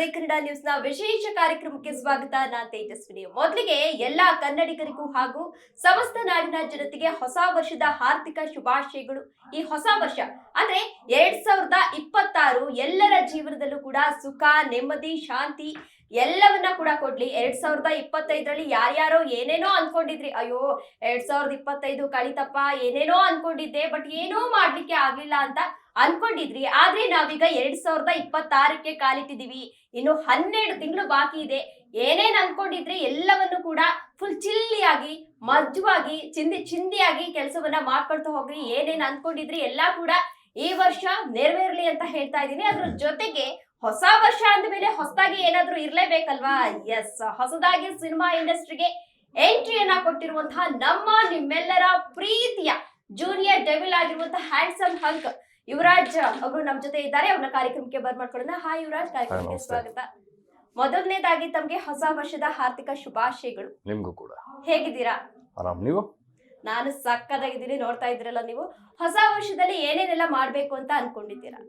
ಜೈ ಕನ್ನಡ ನ್ಯೂಸ್ನ ವಿಶೇಷ ಕಾರ್ಯಕ್ರಮಕ್ಕೆ ಸ್ವಾಗತ. ನಾ ತೇಜಸ್ವಿನಿ. ಮೊದಲಿಗೆ ಎಲ್ಲಾ ಕನ್ನಡಿಗರಿಗೂ ಹಾಗೂ ಸಮಸ್ತ ನಾಡಿನ ಜನತೆಗೆ ಹೊಸ ವರ್ಷದ ಆರ್ಥಿಕ ಶುಭಾಶಯಗಳು. ಈ ಹೊಸ ವರ್ಷ ಅಂದ್ರೆ ಎರಡ್ ಸಾವಿರದ ಇಪ್ಪತ್ತಾರು ಎಲ್ಲರ ಜೀವನದಲ್ಲೂ ಕೂಡ ಸುಖ, ನೆಮ್ಮದಿ, ಶಾಂತಿ ಎಲ್ಲವನ್ನ ಕೂಡ ಕೊಡ್ಲಿ. ಎರಡ್ ಸಾವಿರದ ಇಪ್ಪತ್ತೈದರಲ್ಲಿ ಯಾರ್ಯಾರೋ ಏನೇನೋ ಅನ್ಕೊಂಡಿದ್ರಿ. ಅಯ್ಯೋ, ಎರಡ್ ಸಾವಿರದ ಇಪ್ಪತ್ತೈದು ಕಳಿತಪ್ಪ, ಏನೇನೋ ಅನ್ಕೊಂಡಿದ್ದೆ, ಬಟ್ ಏನೂ ಮಾಡ್ಲಿಕ್ಕೆ ಆಗ್ಲಿಲ್ಲ ಅಂತ ಅನ್ಕೊಂಡಿದ್ರಿ. ಆದ್ರೆ ನಾವೀಗ ಎರಡ್ ಸಾವಿರದ ಇಪ್ಪತ್ತಾರಕ್ಕೆ ಕಾಲಿಟ್ಟಿದೀವಿ. ಇನ್ನು ಹನ್ನೆರಡು ತಿಂಗಳು ಬಾಕಿ ಇದೆ. ಏನೇನ್ ಅನ್ಕೊಂಡಿದ್ರೆ ಎಲ್ಲವನ್ನು ಕೂಡ ಫುಲ್ ಚಿಲ್ಲಿಯಾಗಿ ಮಜ್ವಾಗಿ, ಚಿಂದಿ, ಚಿಂದಿಯಾಗಿ ಕೆಲಸವನ್ನ ಮಾಡ್ಕೊಳ್ತಾ ಹೋಗ್ರಿ. ಏನೇನ್ ಅನ್ಕೊಂಡಿದ್ರಿ ಎಲ್ಲಾ ಕೂಡ ಈ ವರ್ಷ ನೆರವೇರ್ಲಿ ಅಂತ ಹೇಳ್ತಾ ಇದ್ದೀನಿ. ಅದ್ರ ಜೊತೆಗೆ ಹೊಸ ವರ್ಷ ಅಂದ್ಮೇಲೆ ಹೊಸದಾಗಿ ಏನಾದರೂ ಇರ್ಲೇಬೇಕಲ್ವಾ? ಎಸ್ ಹೊಸದಾಗಿ ಸಿನಿಮಾ ಇಂಡಸ್ಟ್ರಿಗೆ ಎಂಟ್ರಿಯನ್ನ ಕೊಟ್ಟಿರುವಂತಹ ನಮ್ಮ ನಿಮ್ಮೆಲ್ಲರ ಪ್ರೀತಿಯ ಜೂನಿಯರ್ ಡೆವಿಲ್ ಆಗಿರುವಂತಹ ಹ್ಯಾಂಡ್ಸಮ್ ಹಂಕ್ ಯುವರಾಜ್ ಅವರು ನಮ್ ಜೊತೆ ಇದ್ದಾರೆ. ಅವ್ರನ್ನ ಕಾರ್ಯಕ್ರಮಕ್ಕೆ ಬರ್ಮಾಡ್ಕೊಳ್ಳೋಣ ಹಾಯ್ ಯುವರಾಜ್ ಕಾರ್ಯಕ್ರಮಕ್ಕೆ ಸ್ವಾಗತ. ಮೊದಲನೇದಾಗಿ ತಮ್ಗೆ ಹೊಸ ವರ್ಷದ ಹಾರ್ದಿಕ ಶುಭಾಶಯಗಳು. ನಿಮ್ಗೂ ಕೂಡ. ಹೇಗಿದ್ದೀರಾ? ಆರಾಮ್. ನೀವು? ನಾನು ಸಕ್ಕದಾಗಿದ್ದೀನಿ ನೋಡ್ತಾ ಇದ್ರಲ್ಲ ನೀವು. ಹೊಸ ವರ್ಷದಲ್ಲಿ ಏನೇನೆಲ್ಲ ಮಾಡ್ಬೇಕು ಅಂತ ಅನ್ಕೊಂಡಿದ್ದೀರಾ?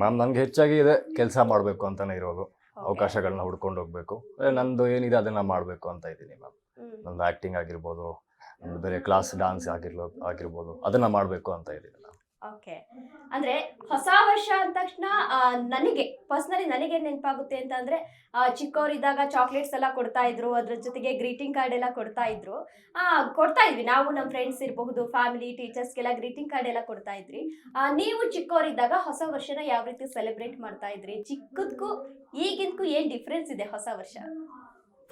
ಮ್ಯಾಮ್ ನನಗೆ ಹೆಚ್ಚಾಗಿ ಇದೆ ಕೆಲಸ ಮಾಡಬೇಕು ಅಂತಾನೆ ಇರೋದು. ಅವಕಾಶಗಳನ್ನ ಹುಡ್ಕೊಂಡು ಹೋಗ್ಬೇಕು. ಅದೇ ನಂದು ಏನಿದೆ ಅದನ್ನ ಮಾಡಬೇಕು ಅಂತ ಇದ್ದೀನಿ ಮ್ಯಾಮ್. ನಂದು ಆ್ಯಕ್ಟಿಂಗ್ ಆಗಿರ್ಬೋದು ನಂದು ಬೇರೆ ಕ್ಲಾಸ್ ಡಾನ್ಸ್ ಆಗಿರ್ಲೋ ಆಗಿರ್ಬೋದು ಅದನ್ನ ಮಾಡಬೇಕು ಅಂತ ಇದ್ದೀನಿ ಓಕೆ ಅಂದ್ರೆ ಹೊಸ ವರ್ಷ ಅಂದ ತಕ್ಷಣ ನನಗೆ ಪರ್ಸನಲಿ ನನಗೆ ನೆನಪಾಗುತ್ತೆ ಅಂತ ಅಂದ್ರೆ ಚಿಕ್ಕವರಿದ್ದಾಗ ಚಾಕ್ಲೇಟ್ಸ್ ಎಲ್ಲ ಕೊಡ್ತಾ ಇದ್ರು, ಅದ್ರ ಜೊತೆಗೆ ಗ್ರೀಟಿಂಗ್ ಕಾರ್ಡ್ ಎಲ್ಲ ಕೊಡ್ತಾ ಇದ್ರು. ಕೊಡ್ತಾ ಇದ್ವಿ. ನಾವು ನಮ್ಮ ಫ್ರೆಂಡ್ಸ್ ಇರಬಹುದು ಫ್ಯಾಮಿಲಿ ಟೀಚರ್ಸ್ಗೆಲ್ಲ ಗ್ರೀಟಿಂಗ್ ಕಾರ್ಡ್ ಎಲ್ಲ ಕೊಡ್ತಾ ಇದ್ರಿ. ನೀವು ಚಿಕ್ಕವರಿದ್ದಾಗ ಹೊಸ ವರ್ಷನ ಯಾವ ರೀತಿ ಸೆಲೆಬ್ರೇಟ್ ಮಾಡ್ತಾ ಇದ್ರಿ? ಚಿಕ್ಕದಕ್ಕೂ ಈಗಿದ್ಕೂ ಏನ್ ಡಿಫ್ರೆನ್ಸ್ ಇದೆ ಹೊಸ ವರ್ಷ?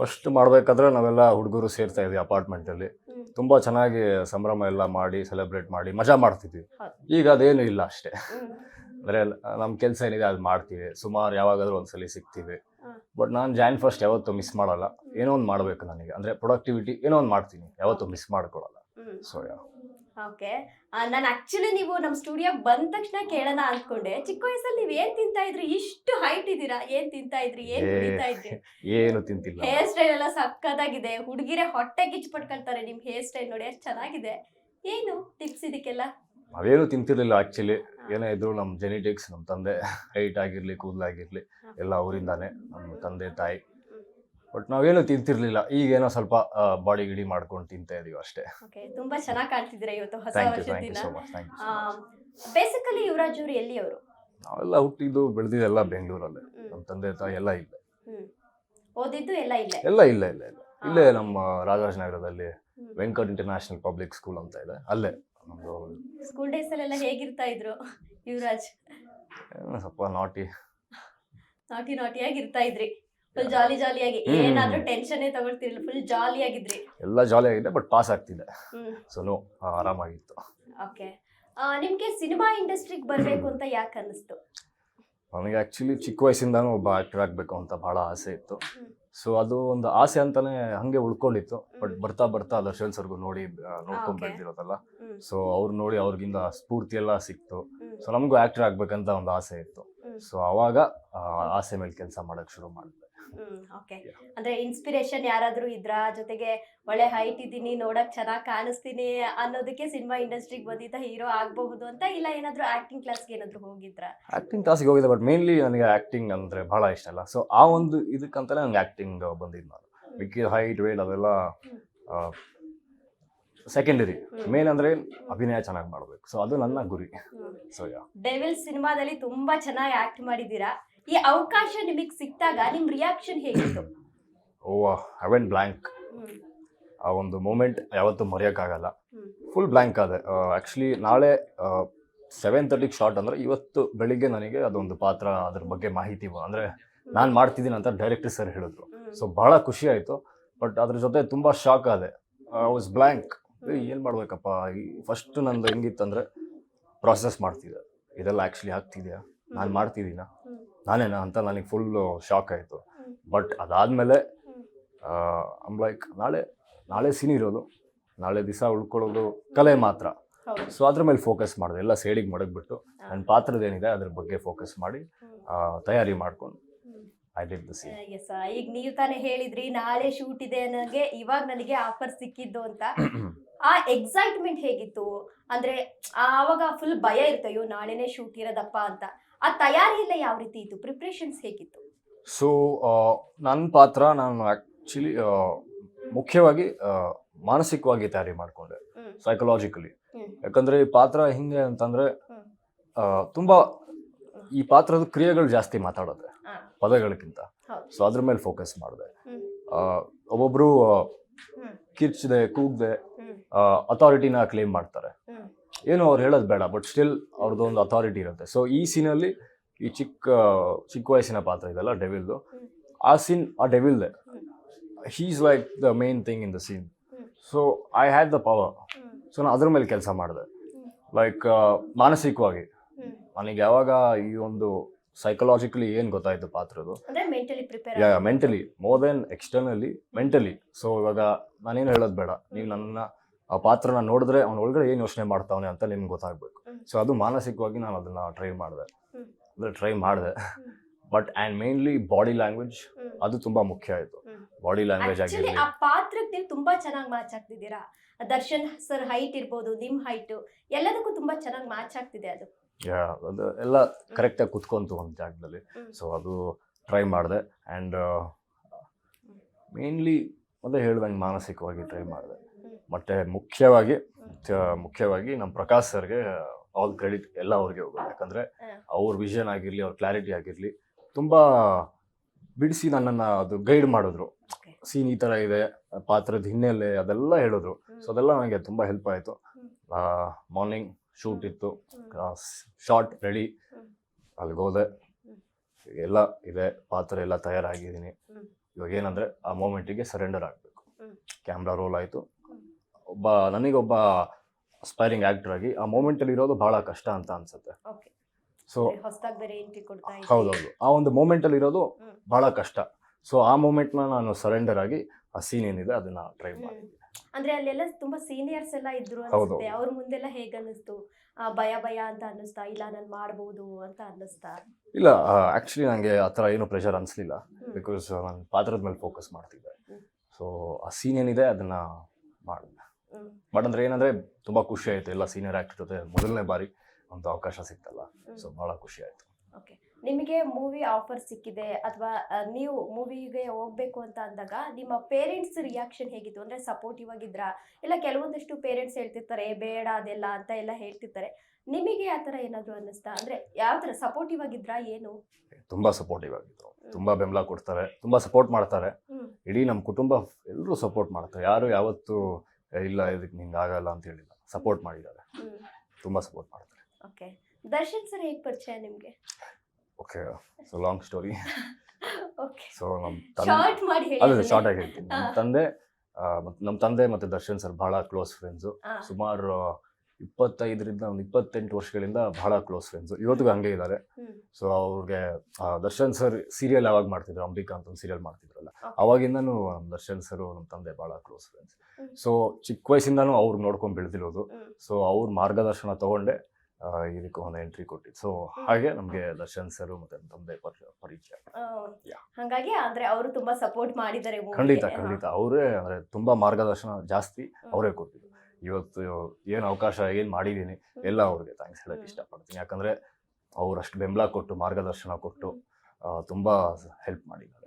ಫಸ್ಟ್ ಮಾಡ್ಬೇಕಾದ್ರೆ ನಾವೆಲ್ಲ ಹುಡುಗರು ಸೇರ್ತಾ ಇದ್ವಿ ಅಪಾರ್ಟ್ಮೆಂಟಲ್ಲಿ. ತುಂಬ ಚೆನ್ನಾಗಿ ಸಂಭ್ರಮ ಎಲ್ಲ ಮಾಡಿ ಸೆಲೆಬ್ರೇಟ್ ಮಾಡಿ ಮಜಾ ಮಾಡ್ತಿದ್ವಿ. ಈಗ ಅದೇನು ಇಲ್ಲ ಅಷ್ಟೇ. ಅಂದ್ರೆ ನಮ್ಮ ಕೆಲಸ ಏನಿದೆ ಅದು ಮಾಡ್ತೀವಿ. ಸುಮಾರು ಯಾವಾಗಾದ್ರೂ ಒಂದ್ಸಲಿ ಸಿಗ್ತೀವಿ. ಬಟ್ ನಾನು ಜಾಯಿನ್ ಫಸ್ಟ್ ಯಾವತ್ತೂ ಮಿಸ್ ಮಾಡಲ್ಲ. ಏನೋ ಒಂದು ಮಾಡಬೇಕು ನನಗೆ. ಅಂದರೆ ಪ್ರೊಡಕ್ಟಿವಿಟಿ ಏನೋ ಒಂದು ಮಾಡ್ತೀನಿ. ಯಾವತ್ತೂ ಮಿಸ್ ಮಾಡ್ಕೊಳಲ್ಲ. So so okay. ನಾನು ಆಕ್ಚುಲಿ ನೀವು ನಮ್ಮ ಸ್ಟುಡಿಯೋ ಬಂದ ತಕ್ಷಣ ಕೇಳೋಣ ಅನ್ಕೊಂಡೆ. ಚಿಕ್ಕ ವಯಸ್ಸಲ್ಲಿ ನೀವು ಏನ್ ತಿಂತಾ ಇದ್ರಿ? ಇಷ್ಟು ಹೈಟ್ ಇದ್ದೀರಾ? ಏನ್ ತಿಂತಾ ಇದ್ರಿ? ಏನ್ ಕುಡಿತಾ ಇದ್ರಿ? ಏನು ತಿಂತಿಲ್ಲ. ಹೇರ್ ಸ್ಟೈಲ್ ಎಲ್ಲ ಸಕ್ಕತ್ತಾಗಿದೆ ಹುಡುಗಿರೆ ಹೊಟ್ಟೆ ಕಿಚ್ ಪಟ್ಕೊಳ್ತಾರೆ ನಿಮ್ ಹೇರ್ ಸ್ಟೈಲ್ ನೋಡಿ ಎಷ್ಟು ಚೆನ್ನಾಗಿದೆ. ಏನು ಟಿಪ್ಸ್ ಇದಕ್ಕೆಲ್ಲ? ನಾವೇನು ತಿಂತಿರ್ಲಿಲ್ಲ ಆಕ್ಚುಲಿ ಏನೇ ಇದ್ರು ನಮ್ಮ ಜೆನೆಟಿಕ್ಸ್ ನಮ್ಮ ತಂದೆ ಹೈಟ್ ಆಗಿರ್ಲಿ ಕೂದಲಾಗಿರ್ಲಿ ಎಲ್ಲ ಅವರಿಂದಾನೆ. ನಮ್ಮ ತಂದೆ ತಾಯಿ. ಬಟ್ ನಾವೇನು ತಿಂತಿರ್ಲಿಲ್ಲ. ಈಗೇನೋ ಸ್ವಲ್ಪ ಬಾಡಿ ಗಿಡಿ ಮಾಡ್ಕೊಂಡು ತಿಂತಾ ಇದೀವಿ ಅಷ್ಟೇ. ಓಕೆ ತುಂಬಾ ಚೆನ್ನಾಗಿ ಕಾಣ್ತಿದ್ರೆ ಇವತ್ತು ಹೊಸ ಥ್ಯಾಂಕ್ ಯು ವರ್ಷದ ಥ್ಯಾಂಕ್ ಯು ದಿನ. So much thank you basically Yuvraj ಅವರು ಎಲ್ಲಿ ಅವರು ನಾವೆಲ್ಲ ಹುಟ್ಟಿದ್ದು ಬೆಳೆದಿದ್ದೆಲ್ಲ ಬೆಂಗಳೂರಲ್ಲೇ. ನಮ್ಮ ತಂದೆ ತಾಯಿ ಎಲ್ಲ ಇಲ್ಲೇ. ಓದಿದ್ದು ಎಲ್ಲ ಇಲ್ಲೇ? ಎಲ್ಲ ಇಲ್ಲ ಇಲ್ಲ ಇಲ್ಲ. ಇಲ್ಲೇ ನಮ್ಮ ರಾಜಾಜನಗರದಲ್ಲಿ ವೆಂಕಟ್ ಇಂಟರ್ನ್ಯಾಷನಲ್ ಪಬ್ಲಿಕ್ ಸ್ಕೂಲ್ ಅಂತ ಇದೆ. ಅಲ್ಲೇ ನಮ್ಮದು ಸ್ಕೂಲ್ ಡೇಸ್ ಅಲ್ಲೆಲ್ಲ ಹೇಗಿರ್ತಾ ಇದ್ರು ಯುವರಾಜ್? ಏನೋ ಸ್ವಲ್ಪ ನಾಟಿ ನಾಟಿ ನಾಟಿಯಾಗಿ ಇರ್ತಾ ಇದ್ರಿ. ಫುಲ್ ಜಾಲಿ ಜಾಲಿಯಾಗಿ. ಏನಾದ್ರೂ ಟೆನ್ಷನ್ ತಗೊಳ್ತಿರ್ಲಿಲ್ಲ ಫುಲ್ ಜಾಲಿ ಆಗಿದ್ರಿ. ಎಲ್ಲ ಜಾಲಿ ಆಗಿದೆ ಬಟ್ ಪಾಸ್ ಆಗ್ತಿದೆ. ಸೊ ನೋ ಆರಾಮಾಗಿತ್ತು. ಓಕೆ ನಿಮ್ಗೆ ಸಿನಿಮಾ ಇಂಡಸ್ಟ್ರಿಗೆ ಬರಬೇಕು ಅಂತ ಯಾಕೆ ಅನ್ನಿಸ್ತು? ನನಗೆ ಆ್ಯಕ್ಚುಲಿ ಚಿಕ್ಕ ವಯಸ್ಸಿಂದಾನು ಒಬ್ಬ ಆ್ಯಕ್ಟರ್ ಆಗಬೇಕು ಅಂತ ಭಾಳ ಆಸೆ ಇತ್ತು. ಸೊ ಅದು ಒಂದು ಆಸೆ ಅಂತಾನೆ ಹಂಗೆ ಉಳ್ಕೊಂಡಿತ್ತು ಬಟ್ ಬರ್ತಾ ಬರ್ತಾ ದರ್ಶನ್ ಸರ್ಗು ನೋಡಿ ನೋಡ್ಕೊಂಡ್. ಬೆಳೆದಿರೋದಲ್ಲ ಸೊ ಅವ್ರು ನೋಡಿ ಅವ್ರಿಗಿಂದ ಸ್ಫೂರ್ತಿ ಎಲ್ಲ ಸಿಕ್ತು. ಸೊ ನಮಗೂ ಆ್ಯಕ್ಟರ್ ಆಗ್ಬೇಕಂತ ಒಂದು ಆಸೆ ಇತ್ತು. ಸೊ ಅವಾಗ ಆಸೆ ಮೇಲೆ ಕೆಲಸ ಮಾಡಕ್ ಶುರು ಮಾಡಿದೆ. ಓಕೆ. ಅಂದ್ರೆ ಇನ್ಸ್ಪಿರೇಷನ್ ಯಾರಾದ್ರೂ ಇದ್ರ ಜೊತೆಗೆ ಒಳ್ಳೆ ಹೈಟ್ ಇದ್ದೀನಿ ನೋಡಕ್ ಚೆನ್ನಾಗಿ ಕಾಣಿಸ್ತೀನಿ ಅನ್ನೋದಕ್ಕೆ ಸಿನಿಮಾ ಇಂಡಸ್ಟ್ರಿಗೆ ಬಂದಿದ್ದ ಹೀರೋ ಆಗಬಹುದು ಅಂತ ಇಲ್ಲ ಏನಾದ್ರೂ ಆಕ್ಟಿಂಗ್ ಕ್ಲಾಸ್ಗೆ ಏನಾದ್ರೂ ಹೋಗಿದ್ರ? ಆಕ್ಟಿಂಗ್ ಕ್ಲಾಸಿಗೆ ಹೋಗಿದ್ರೆ ಬಟ್ ಮೇನ್ಲಿ ನನಗೆ ಆಕ್ಟಿಂಗ್ ಅಂದ್ರೆ ಬಹಳ ಇಷ್ಟ ಅಲ್ಲ. ಸೊ ಆ ಒಂದು ಇದಕ್ಕಂತಲೇ ನಂಗೆ ಆಕ್ಟಿಂಗ್ ಬಂದಿದ್ದು ನಾನು. ಮಿಕ್ಕಿ ಹೈಟ್ ವೇಟ್ ಅದೆಲ್ಲ ಸೆಕೆಂಡರಿ ಮೇನ್ ಅಂದ್ರೆ ಅಭಿನಯ ಚೆನ್ನಾಗಿ ಮಾಡಬೇಕು. ಸೊ ಅದು ನನ್ನ ಗುರಿ. ಸೊ ಯಾ ಡೆವಿಲ್ ಸಿನಿಮಾದಲ್ಲಿ ತುಂಬಾ ಚೆನ್ನಾಗಿ ಆಕ್ಟ್ ಮಾಡಿದ್ದೀರಾ? ಈ ಅವಕಾಶ ನಿಮಗೆ ಸಿಕ್ಕಿದಾಗ ನಿಮ್ಮ ರಿಯಾಕ್ಷನ್ ಹೇಗಿತ್ತು? ಓ ವೆಂಟ್ ಬ್ಲ್ಯಾಂಕ್ ಆ ಒಂದು ಮೂಮೆಂಟ್ ಯಾವತ್ತೂ ಮರೆಯೋಕ್ಕಾಗಲ್ಲ. ಫುಲ್ ಬ್ಲ್ಯಾಂಕ್ ಆದೆ. ಆ್ಯಕ್ಚುಲಿ ನಾಳೆ ಸೆವೆನ್ ತರ್ಟಿಗೆ ಶಾರ್ಟ್ ಅಂದರೆ ಇವತ್ತು ಬೆಳಿಗ್ಗೆ ನನಗೆ ಅದೊಂದು ಪಾತ್ರ ಅದ್ರ ಬಗ್ಗೆ ಮಾಹಿತಿ ಅಂದರೆ ನಾನು ಮಾಡ್ತಿದ್ದೀನಿ ಅಂತ ಡೈರೆಕ್ಟರ್ ಸರ್ ಹೇಳಿದ್ರು. ಸೊ ಭಾಳ ಖುಷಿ ಆಯಿತು. ಬಟ್ ಅದ್ರ ಜೊತೆ ತುಂಬ ಶಾಕ್ ಆದೆ. ಐ ವಾಸ್ ಬ್ಲ್ಯಾಂಕ್ ಏನು ಮಾಡಬೇಕಪ್ಪ? ಈ ಫಸ್ಟ್ ನಂದು ಹೆಂಗಿತ್ತಂದರೆ ಪ್ರಾಸೆಸ್ ಮಾಡ್ತಿದ್ದೆ ಇದೆಲ್ಲ ಆ್ಯಕ್ಚುಲಿ ಆಗ್ತಿದೆಯಾ? ನಾನು ಮಾಡ್ತಿದ್ದೀನ. ನಾನೇನಾ ಅಂತ ನನಗೆ ಫುಲ್ಲು ಶಾಕ್ ಆಯಿತು. ಬಟ್ ಅದಾದಮೇಲೆ. ಐಮ್ ಲೈಕ್ ನಾಳೆ ನಾಳೆ ಸೀನ್ ಇರೋದು. ನಾಳೆ ದಿವಸ ಉಳ್ಕೊಳ್ಳೋದು ಕಲೆ ಮಾತ್ರ. ಸೊ ಅದ್ರ ಮೇಲೆ ಫೋಕಸ್ ಮಾಡಿದೆ. ಎಲ್ಲ ಸೈಡಿಗೆ ಮಡಗ್ಬಿಟ್ಟು ನನ್ನ ಪಾತ್ರದೇನಿದೆ ಅದ್ರ ಬಗ್ಗೆ ಫೋಕಸ್ ಮಾಡಿ ತಯಾರಿ ಮಾಡ್ಕೊಂಡು. ಐ ಡಿಡ್ ಎಸ್ ಈಗ ನೀವು ತಾನೇ ಹೇಳಿದ್ರಿ ನಾಳೆ ಶೂಟ್ ಇದೆ ನನಗೆ ಇವಾಗ ನನಗೆ ಆಫರ್ ಸಿಕ್ಕಿದ್ದು ಅಂತ. ಆ ಎಕ್ಸೈಟ್ಮೆಂಟ್ ಹೇಗಿತ್ತು? ಅಂದ್ರೆ ಆವಾಗ ಫುಲ್ ಭಯ ಇರುತ್ತೆ ಅಯ್ಯೋ ನಾಳೆನೇ ಶೂಟ್ ಇರೋದಪ್ಪ ಅಂತ. ಆ ತಯಾರಿ ಎಲ್ಲ ಯಾವ ರೀತಿ ಇತ್ತು ಪ್ರಿಪ್ರೇಷನ್ಸ್ ಹೇಗಿತ್ತು ಸೊ ನನ್ನ ಪಾತ್ರ ನಾನು ಆ್ಯಕ್ಚುಲಿ ಮುಖ್ಯವಾಗಿ ಮಾನಸಿಕವಾಗಿ ತಯಾರಿ ಮಾಡಿಕೊಂಡೆ. ಸೈಕಲಾಜಿಕಲಿ ಯಾಕಂದ್ರೆ ಈ ಪಾತ್ರ ಹಿಂಗೆ ಅಂತಂದ್ರೆ. ತುಂಬಾ ಈ ಪಾತ್ರದ ಕ್ರಿಯೆಗಳು ಜಾಸ್ತಿ ಮಾತಾಡೋದೆ ಪದಗಳಕ್ಕಿಂತ ಪದಗಳಿಗಿಂತ. ಸೊ ಅದ್ರ ಮೇಲೆ ಫೋಕಸ್ ಮಾಡಿದೆ. ಒಬ್ಬೊಬ್ರು ಕಿರ್ಚಿದೆ ಕೂಗ್ದೆ. ಅಥಾರಿಟಿನ ಕ್ಲೇಮ್ ಮಾಡ್ತಾರೆ. ಏನು ಅವ್ರು ಹೇಳೋದು ಬೇಡ ಬಟ್ ಸ್ಟಿಲ್ ಅವ್ರದ್ದು ಒಂದು ಅಥಾರಿಟಿ ಇರುತ್ತೆ. ಸೊ ಈ ಸೀನಲ್ಲಿ ಈ ಚಿಕ್ಕ ಚಿಕ್ಕ ವಯಸ್ಸಿನ ಪಾತ್ರ ಇದೆಲ್ಲ ಡೆವಿಲ್ದು. ಆ ಸೀನ್ ಆ ಡೆವಿಲ್ದೆ he is like the main thing in the scene. So I had the power. So ನಾನು ಅದ್ರ ಮೇಲೆ ಕೆಲಸ ಮಾಡಿದೆ. ಲೈಕ್ ಮಾನಸಿಕವಾಗಿ. ನನಗೆ ಯಾವಾಗ ಈ ಒಂದು ಸೈಕಲಾಜಿಕಲಿ ಏನು ಗೊತ್ತಾಯಿತು ಪಾತ್ರದು yeah mentally more than externally mentally so ಇವಾಗ ನಾನೇನು ಹೇಳೋದು ಬೇಡ. ನೀವು ನನ್ನ ಆ ಪಾತ್ರನ ನೋಡಿದ್ರೆ ಅವ್ನ ಒಳಗಡೆ ಏನು ಯೋಚನೆ ಮಾಡ್ತಾವನೆ ಅಂತ ನಿಮ್ಗೆ ಗೊತ್ತಾಗಬೇಕು. ಸೊ ಅದು ಮಾನಸಿಕವಾಗಿ ನಾನು ಅದನ್ನ ಟ್ರೈ ಮಾಡಿದೆ. ಅಂದರೆ ಟ್ರೈ ಮಾಡಿದೆ. But and mainly body language ಅದು ತುಂಬ ಮುಖ್ಯ ಆಯಿತು. ಬಾಡಿ ಲ್ಯಾಂಗ್ವೇಜ್ ಆಗಿ ಆ ಪಾತ್ರಕ್ಕೆ ನೀವು ತುಂಬಾ ಚೆನ್ನಾಗಿ ಮ್ಯಾಚ್ ಆಗ್ತಿದ್ದೀರಾ? ದರ್ಶನ್ ಸರ್ ಹೈಟ್ ಇರ್ಬೋದು ನಿಮ್ಮ ಹೈಟ್ ಎಲ್ಲದಕ್ಕೂ ತುಂಬಾ ಚೆನ್ನಾಗಿ ಮ್ಯಾಚ್ ಆಗ್ತಿದೆ ಅದು. ಅದು ಎಲ್ಲ ಕರೆಕ್ಟಾಗಿ ಕುತ್ಕೊಂತು ಒಂದು ಜಾಗದಲ್ಲಿ. ಸೊ ಅದು ಟ್ರೈ ಮಾಡಿದೆ. ಆ್ಯಂಡ್ ಮೇನ್ಲಿ ಅದೇ ಹೇಳ್ದಂಗೆ ಮಾನಸಿಕವಾಗಿ ಟ್ರೈ ಮಾಡಿದೆ. ಮತ್ತೆ ಮುಖ್ಯವಾಗಿ ಮುಖ್ಯವಾಗಿ ನಮ್ಮ ಪ್ರಕಾಶ್ ಸರ್ಗೆ ಆಲ್ ಕ್ರೆಡಿಟ್ ಎಲ್ಲ ಅವ್ರಿಗೆ ಹೋಗೋದು ಯಾಕಂದರೆ. ಅವ್ರ ವಿಷನ್ ಆಗಿರಲಿ ಅವ್ರ ಕ್ಲಾರಿಟಿ ಆಗಿರಲಿ ತುಂಬಾ ಬಿಡಿಸಿ ನನ್ನನ್ನು ಅದು ಗೈಡ್ ಮಾಡಿದ್ರು. ಸೀನ್ ಈ ಥರ ಇದೆ ಪಾತ್ರದ ಹಿನ್ನೆಲೆ ಅದೆಲ್ಲ ಹೇಳಿದ್ರು. ಸೊ ಅದೆಲ್ಲ ನನಗೆ ತುಂಬ ಹೆಲ್ಪ್ ಆಯಿತು. ಮಾರ್ನಿಂಗ್ ಶೂಟ್ ಇತ್ತು. ಶಾರ್ಟ್ ರೆಡಿ ಅಲ್ಲಿ ಅಲ್ಲಿಗೆ ಹೋದೆ ಎಲ್ಲ ಇದೆ ಪಾತ್ರ ಎಲ್ಲ ತಯಾರಾಗಿದ್ದೀನಿ. ಇವಾಗ ಏನಂದ್ರೆ ಆ ಮೂಮೆಂಟಿಗೆ ಸರೆಂಡರ್ ಆಗಬೇಕು. ಕ್ಯಾಮ್ರಾ ರೋಲ್ ಆಯಿತು. ಒಬ್ಬ ನನಗೊಬ್ಬ ಅಸ್ಪೈರಿಂಗ್ ಆಕ್ಟರ್ ಆಗಿ ಆ ಮೂಮೆಂಟಲ್ಲಿ ಇರೋದು ಬಹಳ ಕಷ್ಟ ಅಂತ ಅನ್ಸುತ್ತೆ ಓಕೆ ಸೊ ಹೊಸದಾಗಿ ಬೇರೆ ಎಂಟ್ರಿ ಕೊಡ್ತಾ ಇದ್ದೀರಿ. ಹೌದೌದು ಆ ಒಂದು ಮೂಮೆಂಟಲ್ಲಿ ಇರೋದು ಹ್ಮ್. ಬಹಳ ಕಷ್ಟ ಸೊ ಆ ಮೂಮೆಂಟ್ನ ನಾನು ಸರೆಂಡರ್ ಆಗಿ ಆ ಸೀನ್ ಏನಿದೆ ಅದನ್ನ ಟ್ರೈ ಹ್ಮ್. ಮಾಡಿದ್ದೀನಿ ಅಂದ್ರೆ ಅಲ್ಲೆಲ್ಲ ತುಂಬಾ ಸೀನಿಯರ್ಸ್ ಎಲ್ಲ ಇದ್ರು. ಅನ್ಸುತ್ತೆ ಅವ್ರ ಮುಂದೆಲ್ಲ ಹೇಗೆ ಅನ್ನಿಸ್ತು ಆ, ಭಯ ಭಯ ಅಂತ ಅನ್ನಿಸ್ತಾ ಇಲ್ಲ ನಾನು ಮಾಡ್ಬೋದು ಅಂತ ಅನ್ನಿಸ್ತಾ ಇಲ್ಲ ಆ್ಯಕ್ಚುಲಿ ನನಗೆ ಆ ಥರ ಏನು ಪ್ರೆಷರ್ ಅನಿಸ್ಲಿಲ್ಲ ಹ್ಮ್. ಬಿಕಾಸ್ ನಾನು ಪಾತ್ರದ ಮೇಲೆ ಫೋಕಸ್ ಮಾಡ್ತಿದ್ದೆ. ಸೊ ಆ ಸೀನ್ ಏನಿದೆ ಅದನ್ನ ಮಾಡಿದೆ. ಬಟ್ ಅಂದ್ರೆ ಏನಂದ್ರೆ ತುಂಬಾ ಖುಷಿ ಆಯ್ತು. ಎಲ್ಲ ಸೀನಿಯರ್ ಆಕ್ಟರ್ ಜೊತೆ ಮೊದಲನೇ ಬಾರಿ ಒಂದು ಅವಕಾಶ ಸಿಕ್ತಲ್ಲ. ಸೊ ಬಹಳ ಖುಷಿ ಆಯ್ತು. ಓಕೆ ನಿಮಗೆ ಮೂವಿ ಆಫರ್ ಸಿಕ್ಕಿದೆ ಅಥವಾ ನೀವು ಮೂವಿಗೆ ಹೋಗ್ಬೇಕು ಅಂತ ಅಂದಾಗ ನಿಮ್ಮ ಪೇರೆಂಟ್ಸ್ ರಿಯಾಕ್ಷನ್ ಹೇಗಿತ್ತು? ಅಂದ್ರೆ ಸಪೋರ್ಟಿವ್ ಆಗಿದ್ರ? ಇಲ್ಲ ಕೆಲವೊಂದಷ್ಟು ಪೇರೆಂಟ್ಸ್ ಹೇಳ್ತಿರ್ತಾರೆ ಬೇಡ ಅದೆಲ್ಲ ಅಂತ ಎಲ್ಲ ಹೇಳ್ತಿರ್ತಾರೆ. ನಿಮಗೆ ಆ ಥರ ಏನಾದ್ರು ಅನ್ನಿಸ್ತಾ? ಅಂದ್ರೆ ಯಾವ ಥರ ಸಪೋರ್ಟಿವ್ ಆಗಿದ್ರ ಏನು? ತುಂಬಾ ಸಪೋರ್ಟಿವ್ ಆಗಿದ್ರು. ತುಂಬಾ ಬೆಂಬಲ ಕೊಡ್ತಾರೆ. ತುಂಬಾ ಸಪೋರ್ಟ್ ಮಾಡ್ತಾರೆ. ಇಡೀ ನಮ್ಮ ಕುಟುಂಬ ಎಲ್ಲರೂ ಸಪೋರ್ಟ್ ಮಾಡ್ತಾರೆ. ಯಾರು ಯಾವತ್ತೂ "ಏ, ಇಲ್ಲ ಇದಕ್ಕೆ ನಿಂಗೆ ಆಗಲ್ಲ ಅಂತ ಹೇಳಿಲ್ಲ. ಸಪೋರ್ಟ್ ಮಾಡಿದ್ದಾರೆ. ತುಂಬ ಸಪೋರ್ಟ್ ಮಾಡ್ತಾರೆ ಓಕೆ ದರ್ಶನ್ ಸರ್ ಹೇಗೆ ಪರಿಚಯ ನಿಮಗೆ? Okay so long story okay so ನಮ್ಮ ತಂದೆ ಅದೇ. ಶಾರ್ಟ್ ಆಗಿ ಹೇಳ್ತೀನಿ. ನಮ್ಮ. ತಂದೆ ನಮ್ಮ ತಂದೆ ಮತ್ತು ದರ್ಶನ್ ಸರ್ ಭಾಳ ಕ್ಲೋಸ್ ಫ್ರೆಂಡ್ಸು ಸುಮಾರು ಇಪ್ಪತ್ತೈದರಿಂದ ಒಂದು ಇಪ್ಪತ್ತೆಂಟು ವರ್ಷಗಳಿಂದ ಬಹಳ ಕ್ಲೋಸ್ ಫ್ರೆಂಡ್ಸ್ ಇವತ್ತಿಗೂ ಹಂಗೆ ಇದ್ದಾರೆ. ಸೊ ಅವ್ರಿಗೆ ದರ್ಶನ್ ಸರ್ ಸೀರಿಯಲ್ ಯಾವಾಗ ಮಾಡ್ತಿದ್ರು? ಅಂಬಿಕಾ ಅಂತ ಒಂದು ಸೀರಿಯಲ್ ಮಾಡ್ತಿದ್ರಲ್ಲ. ಅವಾಗಿಂದನೂ ನಮ್ಮ ದರ್ಶನ್ ಸರ್ ನಮ್ಮ ತಂದೆ ಬಹಳ ಕ್ಲೋಸ್ ಫ್ರೆಂಡ್ಸ್. ಸೊ ಚಿಕ್ಕ ವಯಸ್ಸಿಂದನೂ ಅವ್ರಿಗೆ ನೋಡ್ಕೊಂಡು ಬೆಳೆದಿರೋದು. ಸೊ ಅವ್ರ ಮಾರ್ಗದರ್ಶನ ತಗೊಂಡೆ ಇದಕ್ಕೆ ಒಂದು ಎಂಟ್ರಿ ಕೊಟ್ಟಿದ್ದು. ಸೊ ಹಾಗೆ ನಮಗೆ ದರ್ಶನ್ ಸರ್ ಮತ್ತೆ ನಮ್ಮ ತಂದೆ ಪರಿ- ಪರಿಚಯ. ಹಂಗಾಗಿ ಅಂದ್ರೆ ಅವರು ತುಂಬಾ ಸಪೋರ್ಟ್ ಮಾಡಿದ್ದಾರೆ ಖಂಡಿತ ಖಂಡಿತ. ಅವರೇ ಅಂದ್ರೆ ತುಂಬಾ ಮಾರ್ಗದರ್ಶನ ಜಾಸ್ತಿ ಅವರೇ ಕೊಟ್ಟಿದ್ದು. ಇವತ್ತು ಏನು ಅವಕಾಶ ಏನು ಮಾಡಿದ್ದೀನಿ ಎಲ್ಲ ಅವ್ರಿಗೆ ಥ್ಯಾಂಕ್ಸ್ ಹೇಳಕ್ಕೆ. ಇಷ್ಟಪಡ್ತೀನಿ. ಯಾಕಂದರೆ ಅವ್ರು ಅಷ್ಟು ಬೆಂಬಲ ಕೊಟ್ಟು ಮಾರ್ಗದರ್ಶನ ಕೊಟ್ಟು ತುಂಬ ಹೆಲ್ಪ್ ಮಾಡಿದ್ದಾರೆ.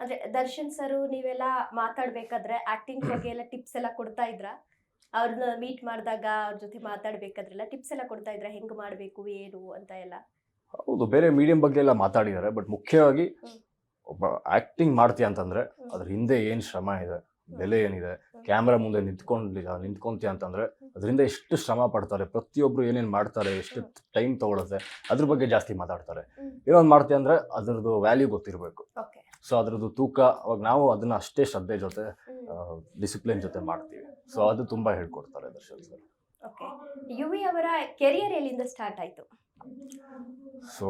ಅಂದರೆ ದರ್ಶನ್ ಸರ್ ನೀವೆಲ್ಲ ಮಾತಾಡ್ಬೇಕಾದ್ರೆ ಆಕ್ಟಿಂಗ್ ಬಗ್ಗೆ ಎಲ್ಲ ಟಿಪ್ಸ್ ಎಲ್ಲ ಕೊಡ್ತಾ ಇದ್ರ? ಅವ್ರನ್ನ ಮೀಟ್ ಮಾಡಿದಾಗ ಅವ್ರ ಜೊತೆ ಮಾತಾಡ್ಬೇಕಾದ್ರೆಲ್ಲ ಟಿಪ್ಸ್ ಎಲ್ಲ ಕೊಡ್ತಾ ಇದ್ರ? ಹೆಂಗೆ ಮಾಡಬೇಕು ಏನು ಅಂತ ಎಲ್ಲ? ಹೌದು ಬೇರೆ ಮೀಡಿಯಂ ಬಗ್ಗೆ ಎಲ್ಲ ಮಾತಾಡಿದ್ದಾರೆ ಬಟ್ ಮುಖ್ಯವಾಗಿ ಒಬ್ಬ ಆಕ್ಟಿಂಗ್ ಮಾಡ್ತೀಯ ಅಂತಂದ್ರೆ. ಅದ್ರ ಹಿಂದೆ ಏನು ಶ್ರಮ ಇದೆ ಬೆಲೆ ಏನಿದೆ ಕ್ಯಾಮ್ರಾ ಮುಂದೆ ನಿಂತ್ಕೊಂಡಿಲ್ಲ ನಿಂತ್ಕೊಂತೀಯ ಅಂತಂದ್ರೆ ಅದರಿಂದ ಎಷ್ಟು ಶ್ರಮ ಪಡ್ತಾರೆ ಪ್ರತಿಯೊಬ್ಬರು ಏನೇನ್ ಮಾಡ್ತಾರೆ ಎಷ್ಟು ಟೈಮ್ ತೊಗೊಳುತ್ತೆ ಅದ್ರ ಬಗ್ಗೆ ಜಾಸ್ತಿ ಮಾತಾಡ್ತಾರೆ. ಇನ್ನೊಂದು ಮಾಡ್ತೀವಿ ಮಾಡ್ತೀಯ ಅಂದ್ರೆ ಅದ್ರದ್ದು ವ್ಯಾಲ್ಯೂ ಗೊತ್ತಿರಬೇಕು. ಸೊ ಅದ್ರದ್ದು ತೂಕ ಅವಾಗ ನಾವು ಅದನ್ನ ಅಷ್ಟೇ ಶ್ರದ್ಧೆ ಜೊತೆ ಡಿಸಿಪ್ಲಿನ್ ಜೊತೆ ಮಾಡ್ತೀವಿ. ಸೊ ಅದು ತುಂಬಾ ಹೇಳ್ಕೊಡ್ತಾರೆ ದರ್ಶನ್ ಸರ್. ಯುವಿ ಅವರ ಕೆರಿಯರ್ ಎಲ್ಲಿಂದ ಸ್ಟಾರ್ಟ್ ಆಯ್ತು? ಸೊ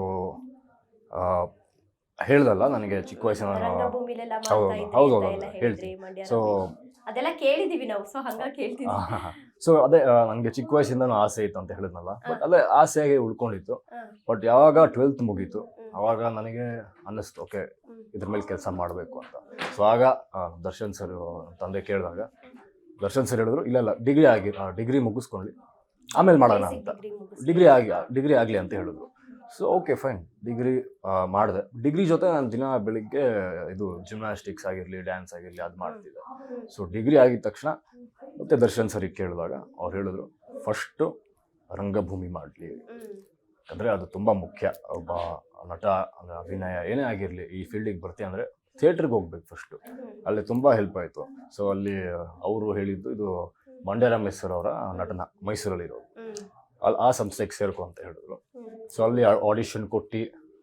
ಹೇಳ್ದಲ್ಲ ನನಗೆ ಚಿಕ್ಕ ವಯಸ್ಸಿನ ರಂಗಭೂಮಿಲೆಲ್ಲ ಹೌದು, ಇದ್ರಿ ಹೌದು, ಅಂತ ಹೌದು, ಎಲ್ಲ ಹೌದು, ಹೇಳಿದ್ರಿ ಹೇಳ್ತೀನಿ. ಮಂಡ್ಯ ಸೊ ಅದೆಲ್ಲ ಕೇಳಿದೀವಿ ನಾವು ಸೊ ಹಂಗಾಗಿ ಸೊ ಅದೇ ನನಗೆ ಚಿಕ್ಕ ವಯಸ್ಸಿಂದನೂ ಆಸೆ ಇತ್ತು ಅಂತ ಹೇಳಿದ್ನಲ್ಲ ಬಟ್ ಅಲ್ಲೇ ಅದೇ ಆಸೆಯಾಗಿ ಉಳ್ಕೊಂಡಿತ್ತು. ಹಾ. ಬಟ್ ಯಾವಾಗ ಟ್ವೆಲ್ತ್ ಮುಗೀತು. ಅವಾಗ ನನಗೆ ಅನ್ನಿಸ್ತು ಓಕೆ ಹ್ಮ್. ಇದ್ರ ಮೇಲೆ ಕೆಲಸ ಮಾಡಬೇಕು ಅಂತ. ಸೊ ಆಗ ಆ, ದರ್ಶನ್ ಸರ್ ತಂದೆ ಕೇಳಿದಾಗ ದರ್ಶನ್ ಸರ್ ಹೇಳಿದ್ರು ಇಲ್ಲ ಇಲ್ಲ ಡಿಗ್ರಿ ಆಗಿ ಡಿಗ್ರಿ ಮುಗಿಸ್ಕೊಳ್ಳಿ. ಆಮೇಲೆ ಮಾಡೋಣ ಅಂತ. degree ಡಿಗ್ರಿ ಆಗಿ ಡಿಗ್ರಿ ಆಗಲಿ ಅಂತ ಹೇಳಿದ್ರು. ಸೊ ಓಕೆ ಫೈನ್ ಡಿಗ್ರಿ ಮಾಡಿದೆ. ಡಿಗ್ರಿ ಜೊತೆ ನಾನು ದಿನ ಬೆಳಿಗ್ಗೆ, ಇದು ಜಿಮ್ನಾಸ್ಟಿಕ್ಸ್ ಆಗಿರಲಿ ಡ್ಯಾನ್ಸ್ ಆಗಿರಲಿ, ಅದು ಮಾಡ್ತಿದ್ದೆ. ಸೊ ಡಿಗ್ರಿ ಆಗಿದ ತಕ್ಷಣ ಮತ್ತೆ ದರ್ಶನ್ ಸರಿ ಕೇಳಿದಾಗ ಅವ್ರು ಹೇಳಿದ್ರು, ಫಸ್ಟು ರಂಗಭೂಮಿ ಮಾಡಲಿ. ಅಂದರೆ ಅದು ತುಂಬ ಮುಖ್ಯ. ಒಬ್ಬ ನಟ, ಅಂದರೆ ಅಭಿನಯ ಏನೇ ಆಗಿರಲಿ, ಈ ಫೀಲ್ಡಿಗೆ ಬರ್ತೀಯ ಅಂದರೆ ಥಿಯೇಟ್ರಿಗೆ ಹೋಗ್ಬೇಕು ಫಸ್ಟು. ಅಲ್ಲಿ ತುಂಬ ಹೆಲ್ಪ್ ಆಯಿತು. ಸೊ ಅಲ್ಲಿ ಅವರು ಹೇಳಿದ್ದು, ಇದು ಮಂಡ್ಯ ರಾಮೇಶ್ವರ ಅವರ ನಟನ, ಮೈಸೂರಲ್ಲಿರೋದು. ಅಲ್ಲಿ ಆ ಸಂಸ್ಥೆಗೆ ಸೇರ್ಕೊ ಅಂತ ಹೇಳಿದ್ರು. ಸೊ ಅಲ್ಲಿ ಆಡಿಷನ್ ಕೊಟ್ಟು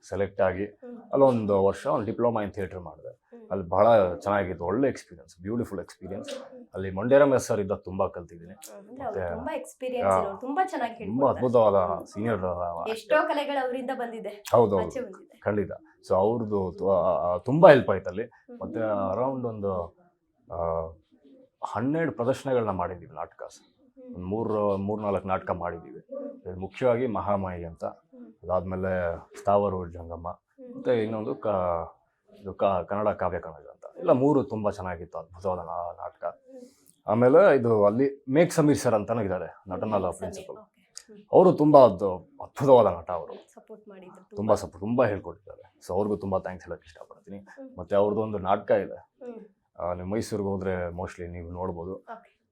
ಸೆಲೆಕ್ಟ್ ಆಗಿ ಅಲ್ಲೊಂದು ವರ್ಷ ಒಂದು ಡಿಪ್ಲೊಮಾ ಇನ್ ಥಿಯೇಟರ್ ಮಾಡಿದೆ. ಅಲ್ಲಿ ಬಹಳ ಚೆನ್ನಾಗಿತ್ತು ಒಳ್ಳೆ ಎಕ್ಸ್ಪೀರಿಯನ್ಸ್ ಬ್ಯೂಟಿಫುಲ್ ಎಕ್ಸ್ಪೀರಿಯನ್ಸ್ ಅಲ್ಲಿ ಮಂಡ್ಯ ಎಸ್ ಸರ್ ಇದ್ದ ತುಂಬ ಕಲ್ತಿದ್ದೀನಿ. ತುಂಬಾ ಅದ್ಭುತವಾದ ಸೀನಿಯರ್ ಎಷ್ಟೋ ಕಲೆಗಳು ಅವರಿಂದ ಬಂದಿದೆ. ಖಂಡಿತ. ಸೊ ಅವ್ರದ್ದು ತುಂಬ ಹೆಲ್ಪ್ ಆಯ್ತು ಅಲ್ಲಿ. ಮತ್ತೆ ಅರೌಂಡ್ ಒಂದು ಹನ್ನೆರಡು ಪ್ರದರ್ಶನಗಳನ್ನ ಮಾಡಿದ್ದೀವಿ ನಾಟಕ. ಒಂದು ಮೂರು ನಾಲ್ಕು ನಾಟಕ ಮಾಡಿದ್ದೀವಿ. ಮುಖ್ಯವಾಗಿ ಮಹಾಮಾಯಿ ಅಂತ. ಅದಾದಮೇಲೆ ಸ್ಥಾವರ ಜಂಗಮ್ಮ. ಮತ್ತು ಇನ್ನೊಂದು ಕ ಇದು ಕ ಕನ್ನಡ ಕಾವ್ಯ ಕನ್ನಡ ಅಂತ. ಇಲ್ಲ ಮೂರು ತುಂಬ ಚೆನ್ನಾಗಿತ್ತು ಅದ್ಭುತವಾದ ನಾಟಕ. ಆಮೇಲೆ ಇದು ಅಲ್ಲಿ ಮೇಕ್ ಸಮೀರ್ ಸರ್ ಅಂತಲೂ ಇದ್ದಾರೆ ನಟನಲ್ಲ ಪ್ರಿನ್ಸಿಪಲ್ ಅವರು ತುಂಬ ಅದು ಅದ್ಭುತವಾದ ನಟ ಅವರು. ತುಂಬ. ಸಪೋರ್ಟ್ ತುಂಬ ಹೇಳ್ಕೊಟ್ಟಿದ್ದಾರೆ. ಸೊ ಅವ್ರಿಗೂ ತುಂಬ ಥ್ಯಾಂಕ್ಸ್ ಹೇಳೋಕ್ಕೆ ಇಷ್ಟಪಡ್ತೀನಿ. ಮತ್ತು ಅವ್ರದ್ದು ಒಂದು ನಾಟಕ ಇದೆ. ನೀವು ಮೈಸೂರಿಗೆ ಹೋದರೆ ಮೋಸ್ಟ್ಲಿ ನೀವು ನೋಡ್ಬೋದು.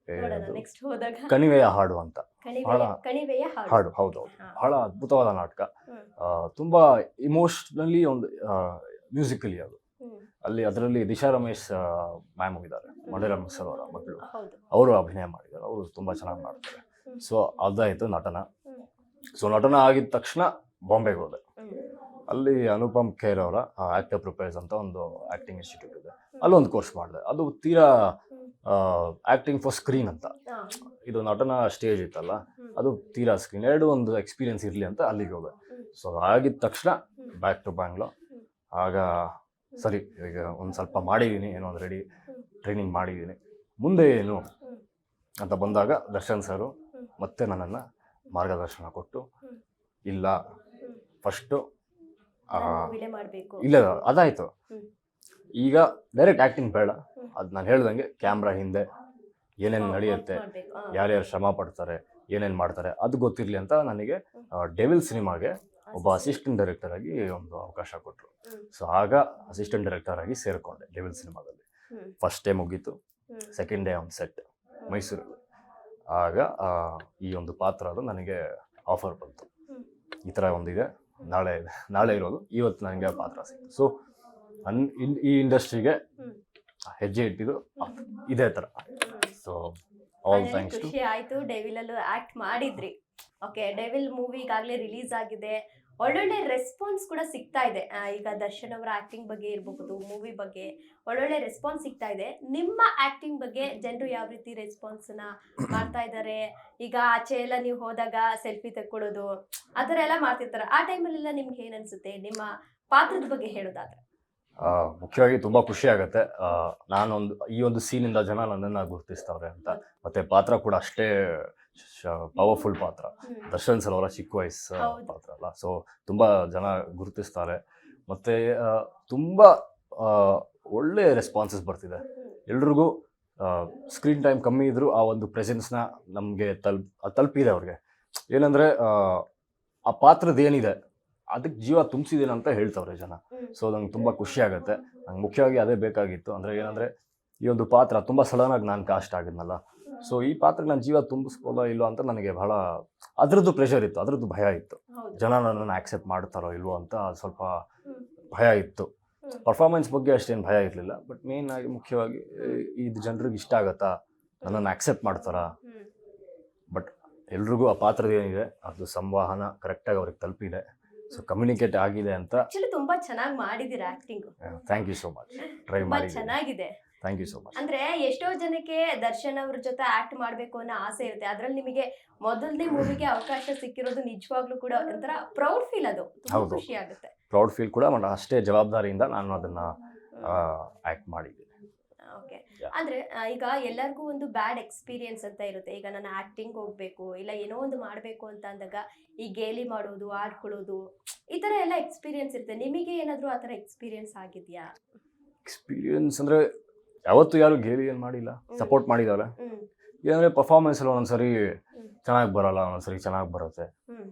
ನೆಕ್ಸ್ಟ್ ಹೋದಾಗ. ಕಣಿವೆಯ ಹಾಡು ಅಂತ. ಕಣಿವೆಯ ಹಾಡು ಹೌದು ಹೌದು. ಬಹಳ ಅದ್ಭುತವಾದ ನಾಟಕ. ತುಂಬಾ ಇಮೋಷನಲಿ ಒಂದು ಮ್ಯೂಸಿಕಲಿ ಅದು. ಅಲ್ಲಿ ಅದರಲ್ಲಿ ದಿಶಾ ರಮೇಶ್ ಮ್ಯಾಮ್ ಇದ್ದಾರೆ ಮಂಡ್ಯ ರಮೇಶ್ ಸರ್ ಅವರ ಮಕ್ಕಳು ಅವರು ಅಭಿನಯ ಮಾಡಿದ್ದಾರೆ ಅವರು ತುಂಬಾ ಚೆನ್ನಾಗಿ ಮಾಡ್ತಾರೆ. ಸೊ ಅದಾಯಿತು ನಟನ. ಸೊ ನಟನ ಆಗಿದ ತಕ್ಷಣ ಬಾಂಬೆಗೆ ಹೋದೆ. ಅಲ್ಲಿ ಅನುಪಮ್ ಖೇರ್ ಅವರ ಆಕ್ಟರ್ ಪ್ರಿಪೇರ್ಸ್ ಅಂತ ಒಂದು ಆಕ್ಟಿಂಗ್ ಇನ್ಸ್ಟಿಟ್ಯೂಟ್ ಇದೆ. ಅಲ್ಲೊಂದು ಕೋರ್ಸ್ ಮಾಡಿದೆ. ಅದು ತೀರಾ ಆಕ್ಟಿಂಗ್ ಫಾರ್ ಸ್ಕ್ರೀನ್ ಅಂತ. ಇದು ನಟನ ಸ್ಟೇಜ್ ಇತ್ತಲ್ಲ ಅದು ತೀರಾ ಸ್ಕ್ರೀನ್ ಎರಡು ಒಂದು ಎಕ್ಸ್ಪೀರಿಯನ್ಸ್ ಇರಲಿ ಅಂತ ಅಲ್ಲಿಗೆ ಹೋದೆ. ಸೊ ಆಗಿದ ತಕ್ಷಣ ಬ್ಯಾಕ್ ಟು ಬ್ಯಾಂಗ್ಳೂರ್ ಆಗ ಸರಿ ಈಗ ಒಂದು ಸ್ವಲ್ಪ ಮಾಡಿದ್ದೀನಿ ಏನೋ ಒಂದು ರೆಡಿ ಟ್ರೈನಿಂಗ್ ಮಾಡಿದ್ದೀನಿ ಮುಂದೆ ಏನು? ಅಂತ ಬಂದಾಗ ದರ್ಶನ್ ಸರು ಮತ್ತೆ ನನ್ನನ್ನು ಮಾರ್ಗದರ್ಶನ ಕೊಟ್ಟು ಇಲ್ಲ. ಫಸ್ಟು ಇಲ್ಲ ಅದಾಯ್ತು. ಈಗ ಡೈರೆಕ್ಟ್ ಆ್ಯಕ್ಟಿಂಗ್ ಬೇಡ. ಅದು ನಾನು ಹೇಳ್ದಂಗೆ ಕ್ಯಾಮ್ರಾ ಹಿಂದೆ ಏನೇನು ನಡೆಯುತ್ತೆ. ಯಾರ್ಯಾರು ಶ್ರಮ ಪಡ್ತಾರೆ ಏನೇನು ಮಾಡ್ತಾರೆ ಅದು ಗೊತ್ತಿರಲಿ ಅಂತ ನನಗೆ ಡೆವಿಲ್ ಸಿನಿಮಾಗೆ ಒಬ್ಬ ಅಸಿಸ್ಟೆಂಟ್. ಡೈರೆಕ್ಟರ್ ಆಗಿ ಒಂದು ಅವಕಾಶ ಕೊಟ್ಟರು. ಸೊ ಆಗ ಅಸಿಸ್ಟೆಂಟ್ ಡೈರೆಕ್ಟರ್ ಆಗಿ ಸೇರಿಕೊಂಡೆ ಡೆವಿಲ್ ಸಿನಿಮಾದಲ್ಲಿ ಫಸ್ಟ್ ಡೇ ಮುಗೀತು. ಸೆಕೆಂಡ್ ಡೇ ಆನ್ ಸೆಟ್ ಮೈಸೂರಲ್ಲಿ ಆಗ ಈ ಒಂದು ಪಾತ್ರ ಅದು ನನಗೆ ಆಫರ್ ಬಂತು. ಈ ಥರ ಒಂದಿದೆ. ನಾಳೆ ಇದೆ ನಾಳೆ ಇರೋದು. ಇವತ್ತು ನನಗೆ ಆ ಪಾತ್ರ ಸಿಕ್ತು. ಸೊ ಅನ್ ಈ ಇಂಡಸ್ಟ್ರಿಗೆ ಹೆಜ್ಜೆ ಇಟ್ಟಿದ್ದು ಇದೇ ತರ. ಸೊ ಆಲ್ ಥ್ಯಾಂಕ್ಸ್ ಟು ಖುಷಿ ಆಯ್ತು ಡೆವಿಲ್ ಅಲ್ಲೂ ಆಕ್ಟ್ ಮಾಡಿದ್ರಿ. ಓಕೆ ಡೆವಿಲ್ ಮೂವಿ ಈಗಾಗಲೇ ರಿಲೀಸ್ ಆಗಿದೆ. ಒಳ್ಳೊಳ್ಳೆ ರೆಸ್ಪಾನ್ಸ್ ಕೂಡ ಸಿಗ್ತಾ ಇದೆ. ಈಗ ದರ್ಶನ್ ಅವರ ಆಕ್ಟಿಂಗ್ ಬಗ್ಗೆ ಇರಬಹುದು ಮೂವಿ ಬಗ್ಗೆ ಒಳ್ಳೊಳ್ಳೆ ರೆಸ್ಪಾನ್ಸ್ ಸಿಗ್ತಾ ಇದೆ. ನಿಮ್ಮ ಆಕ್ಟಿಂಗ್ ಬಗ್ಗೆ ಜನರು ಯಾವ ರೀತಿ ರೆಸ್ಪಾನ್ಸ್ನ ಮಾಡ್ತಾ ಇದ್ದಾರೆ? ಈಗ ಆಚೆ ಎಲ್ಲ ನೀವು ಹೋದಾಗ ಸೆಲ್ಫಿ ತಕ್ಕೊಳ್ಳೋದು ಆ ಥರ ಎಲ್ಲ ಮಾಡ್ತಿರ್ತಾರೆ. ಆ ಟೈಮಲ್ಲೆಲ್ಲ ನಿಮ್ಗೆ ಏನ್ ಅನ್ಸುತ್ತೆ? ನಿಮ್ಮ ಪಾತ್ರದ ಬಗ್ಗೆ ಹೇಳೋದಾದ್ರೆ. ಮುಖ್ಯವಾಗಿ ತುಂಬ ಖುಷಿ ಆಗುತ್ತೆ. ನಾನೊಂದು ಈ ಒಂದು ಸೀನಿಂದ ಜನ ನನ್ನನ್ನು ಗುರುತಿಸ್ತಾರೆ ಅಂತ. ಮತ್ತೆ ಪಾತ್ರ ಕೂಡ ಅಷ್ಟೇ ಪವರ್ಫುಲ್ ಪಾತ್ರ. ದರ್ಶನ್ ಸರ್ ಅವರ ಚಿಕ್ಕ ವಯಸ್ಸು ಪಾತ್ರ ಅಲ್ಲ. ಸೊ ತುಂಬ ಜನ ಗುರುತಿಸ್ತಾರೆ. ಮತ್ತೆ ತುಂಬಾ ಒಳ್ಳೆ ರೆಸ್ಪಾನ್ಸಸ್ ಬರ್ತಿದೆ. ಎಲ್ರಿಗೂ ಸ್ಕ್ರೀನ್ ಟೈಮ್ ಕಮ್ಮಿ ಇದ್ದರೂ ಆ ಒಂದು ಪ್ರೆಸೆನ್ಸ್ನ ನಮಗೆ ತಲುಪ್ ತಲುಪಿದೆ ಅವ್ರಿಗೆ. ಏನಂದರೆ ಆ ಪಾತ್ರದ ಏನಿದೆ ಅದಕ್ಕೆ ಜೀವ ತುಂಬಿಸಿದ್ದೀನಿ ಅಂತ ಹೇಳ್ತವ್ರೆ ಜನ. ಸೊ ನಂಗೆ ತುಂಬ ಖುಷಿ ಆಗುತ್ತೆ. ನಂಗೆ ಮುಖ್ಯವಾಗಿ ಅದೇ ಬೇಕಾಗಿತ್ತು. ಅಂದರೆ ಏನಂದರೆ ಈ ಒಂದು ಪಾತ್ರ ತುಂಬ ಸಡನ್ನಾಗಿ ನಾನು ಕಾಸ್ಟ್ ಆಗಿದ್ನಲ್ಲ. ಸೊ ಈ ಪಾತ್ರಕ್ಕೆ ನಾನು ಜೀವ ತುಂಬಿಸ್ಬೋದೋ ಇಲ್ಲೋ ಅಂತ ನನಗೆ ಬಹಳ ಅದರದ್ದು ಪ್ರೆಷರ್ ಇತ್ತು. ಅದರದ್ದು ಭಯ ಇತ್ತು. ಜನ ನನ್ನನ್ನು ಆಕ್ಸೆಪ್ಟ್ ಮಾಡ್ತಾರೋ ಇಲ್ವೋ ಅಂತ ಸ್ವಲ್ಪ ಭಯ ಇತ್ತು. ಪರ್ಫಾರ್ಮೆನ್ಸ್ ಬಗ್ಗೆ ಅಷ್ಟೇನು ಭಯ ಇರಲಿಲ್ಲ. ಬಟ್ ಮೇನ್ ಆಗಿ ಮುಖ್ಯವಾಗಿ ಇದು ಜನರಿಗೆ ಇಷ್ಟ ಆಗತ್ತಾ? ನನ್ನನ್ನು ಆಕ್ಸೆಪ್ಟ್ ಮಾಡ್ತಾರಾ? ಬಟ್ ಎಲ್ರಿಗೂ ಆ ಪಾತ್ರದ ಏನಿದೆ ಅದು ಸಂವಹನ ಕರೆಕ್ಟಾಗಿ ಅವ್ರಿಗೆ ತಲುಪಿದೆ. ಸೊ ಕಮ್ಯುನಿಕೇಟ್ ಆಗಿದೆ ಅಂತ. ಆಕ್ಚುಲಿ ತುಂಬಾ ಚೆನ್ನಾಗಿ ಮಾಡಿದೀರಾ acting thank you so much try ಮಾಡಿ ಚೆನ್ನಾಗಿದೆ. ಥ್ಯಾಂಕ್ ಯು ಸೋ ಮಚ್ ಅಂದ್ರೆ ಎಷ್ಟೋ ಜನಕ್ಕೆ ದರ್ಶನ್ ಅವ್ರ ಜೊತೆ ಆಕ್ಟ್ ಮಾಡಬೇಕು ಅನ್ನೋ ಆಸೆ ಇರುತ್ತೆ. ಅದ್ರಲ್ಲಿ ನಿಮಗೆ ಮೊದಲನೇ ಮೂವಿಗೆ ಅವಕಾಶ ಸಿಕ್ಕಿರೋದು ನಿಜವಾಗ್ಲೂ ಕೂಡ ಒಂಥರ ಪ್ರೌಡ್ ಫೀಲ್ ಅದು. ತುಂಬಾ ಹೌದು. ಖುಷಿ ಆಗುತ್ತೆ. ಪ್ರೌಡ್ ಫೀಲ್ ಕೂಡ ಅಷ್ಟೇ ಜವಾಬ್ದಾರಿಯಿಂದ ನಾನು ಅದನ್ನು ಆ್ಯಕ್ಟ್ ಓಕೆ Yeah. ಅಂದ್ರೆ ಈಗ ಎಲ್ಲರಿಗೂ ಒಂದು ಬ್ಯಾಡ್ ಎಕ್ಸ್ಪೀರಿಯನ್ಸ್ ಅಂತ ಇರುತ್ತೆ. ಈಗ ನಾನು ಆಕ್ಟಿಂಗ್ ಹೋಗ್ಬೇಕು ಇಲ್ಲ ಏನೋ ಒಂದು ಮಾಡ್ಬೇಕು ಅಂತ ಅಂದಾಗ ಈ ಗೇಲಿ ಮಾಡೋದು ಆಡ್ಕೊಳ್ಳೋದು ಈ ತರ ಎಲ್ಲ ಎಕ್ಸ್ಪೀರಿಯನ್ಸ್ ಇರುತ್ತೆ. ನಿಮಗೆ ಏನಾದ್ರೂ ಆ ತರ ಎಕ್ಸ್ಪೀರಿಯನ್ಸ್ ಆಗಿದ್ಯಾ? ಎಕ್ಸ್ಪೀರಿಯನ್ಸ್ ಅಂದ್ರೆ ಯಾವತ್ತು ಯಾರು ಗೇಲಿ ಏನು ಮಾಡಿಲ್ಲ. ಸಪೋರ್ಟ್ ಮಾಡಿದಾರೆ. ಏನಂದ್ರೆ ಪರ್ಫಾರ್ಮೆನ್ಸ್ ಅಲ್ಲಿ ಒಂದೊಂದ್ಸರಿ ಚೆನ್ನಾಗಿ ಬರಲ್ಲ ಒಂದೊಂದ್ಸರಿ ಚೆನ್ನಾಗಿ ಬರುತ್ತೆ.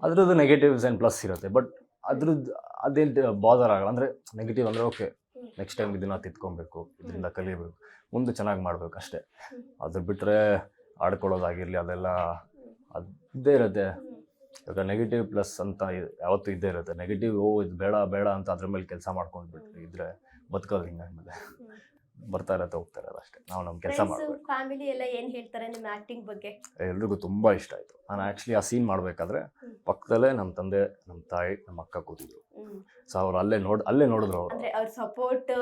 ಅದ್ರದ್ದು ನೆಗೆಟಿವ್ಸ್ ಆ್ಯಂಡ್ ಪ್ಲಸ್ ಇರುತ್ತೆ. ಬಟ್ ಅದ್ರದ್ದು ಅದೇನು ಬಾದರ್ ಆಗಲ್ಲ. ಅಂದರೆ ನೆಗೆಟಿವ್ ಅಂದರೆ ಓಕೆ. ನೆಕ್ಸ್ಟ್ ಟೈಮ್ ಇದನ್ನ ತಿತ್ಕೊಬೇಕು ಇದರಿಂದ ಕಲಿಬೇಕು. ಮುಂದೆ ಚೆನ್ನಾಗಿ ಮಾಡಬೇಕು ಅಷ್ಟೇ. ಅದ್ರ ಬಿಟ್ಟರೆ ಆಡ್ಕೊಳ್ಳೋದಾಗಿರಲಿ ಅದೆಲ್ಲ ಅದು ಇದ್ದೇ ಇರುತ್ತೆ. ಇವಾಗ ನೆಗೆಟಿವ್ ಪ್ಲಸ್ ಅಂತ ಯಾವತ್ತೂ ಇದ್ದೇ ಇರುತ್ತೆ. ನೆಗೆಟಿವ್ ಓ ಇದು ಬೇಡ ಬೇಡ ಅಂತ ಅದ್ರ ಮೇಲೆ ಕೆಲಸ ಮಾಡ್ಕೊಂಡು ಬಿಟ್ಟು ಇದ್ರೆ ಬದುಕೋದು ಹಿಂಗಾದ್ಮೇಲೆ. ಬರ್ತಾ ಇರತ್ತೆ ಹೋಗ್ತಾ ಇರೋದು ಅಷ್ಟೇ. ನಾವು ನಮ್ಮ ಕೆಲಸ ಮಾಡ್ಬೇಕು. ಫ್ಯಾಮಿಲಿ ಎಲ್ಲ ಏನು ಹೇಳ್ತಾರೆ ನಿಮ್ಮ ಆಕ್ಟಿಂಗ್ ಬಗ್ಗೆ? ಎಲ್ರಿಗೂ ತುಂಬ ಇಷ್ಟ ಆಯಿತು. ನಾನು ಆ್ಯಕ್ಚುಲಿ ಆ ಸೀನ್ ಮಾಡಬೇಕಾದ್ರೆ ಪಕ್ಕದಲ್ಲೇ ನಮ್ಮ ತಂದೆ ನಮ್ಮ ತಾಯಿ ನಮ್ಮ ಅಕ್ಕ ಕೂತಿದ್ರು. ಸೊ ಅವ್ರು ಅಲ್ಲೇ ನೋಡ್ ಅಲ್ಲೇ ನೋಡಿದ್ರು ಅವರು. ಅಂದ್ರೆ ಅವ್ರು ಸಪೋರ್ಟ್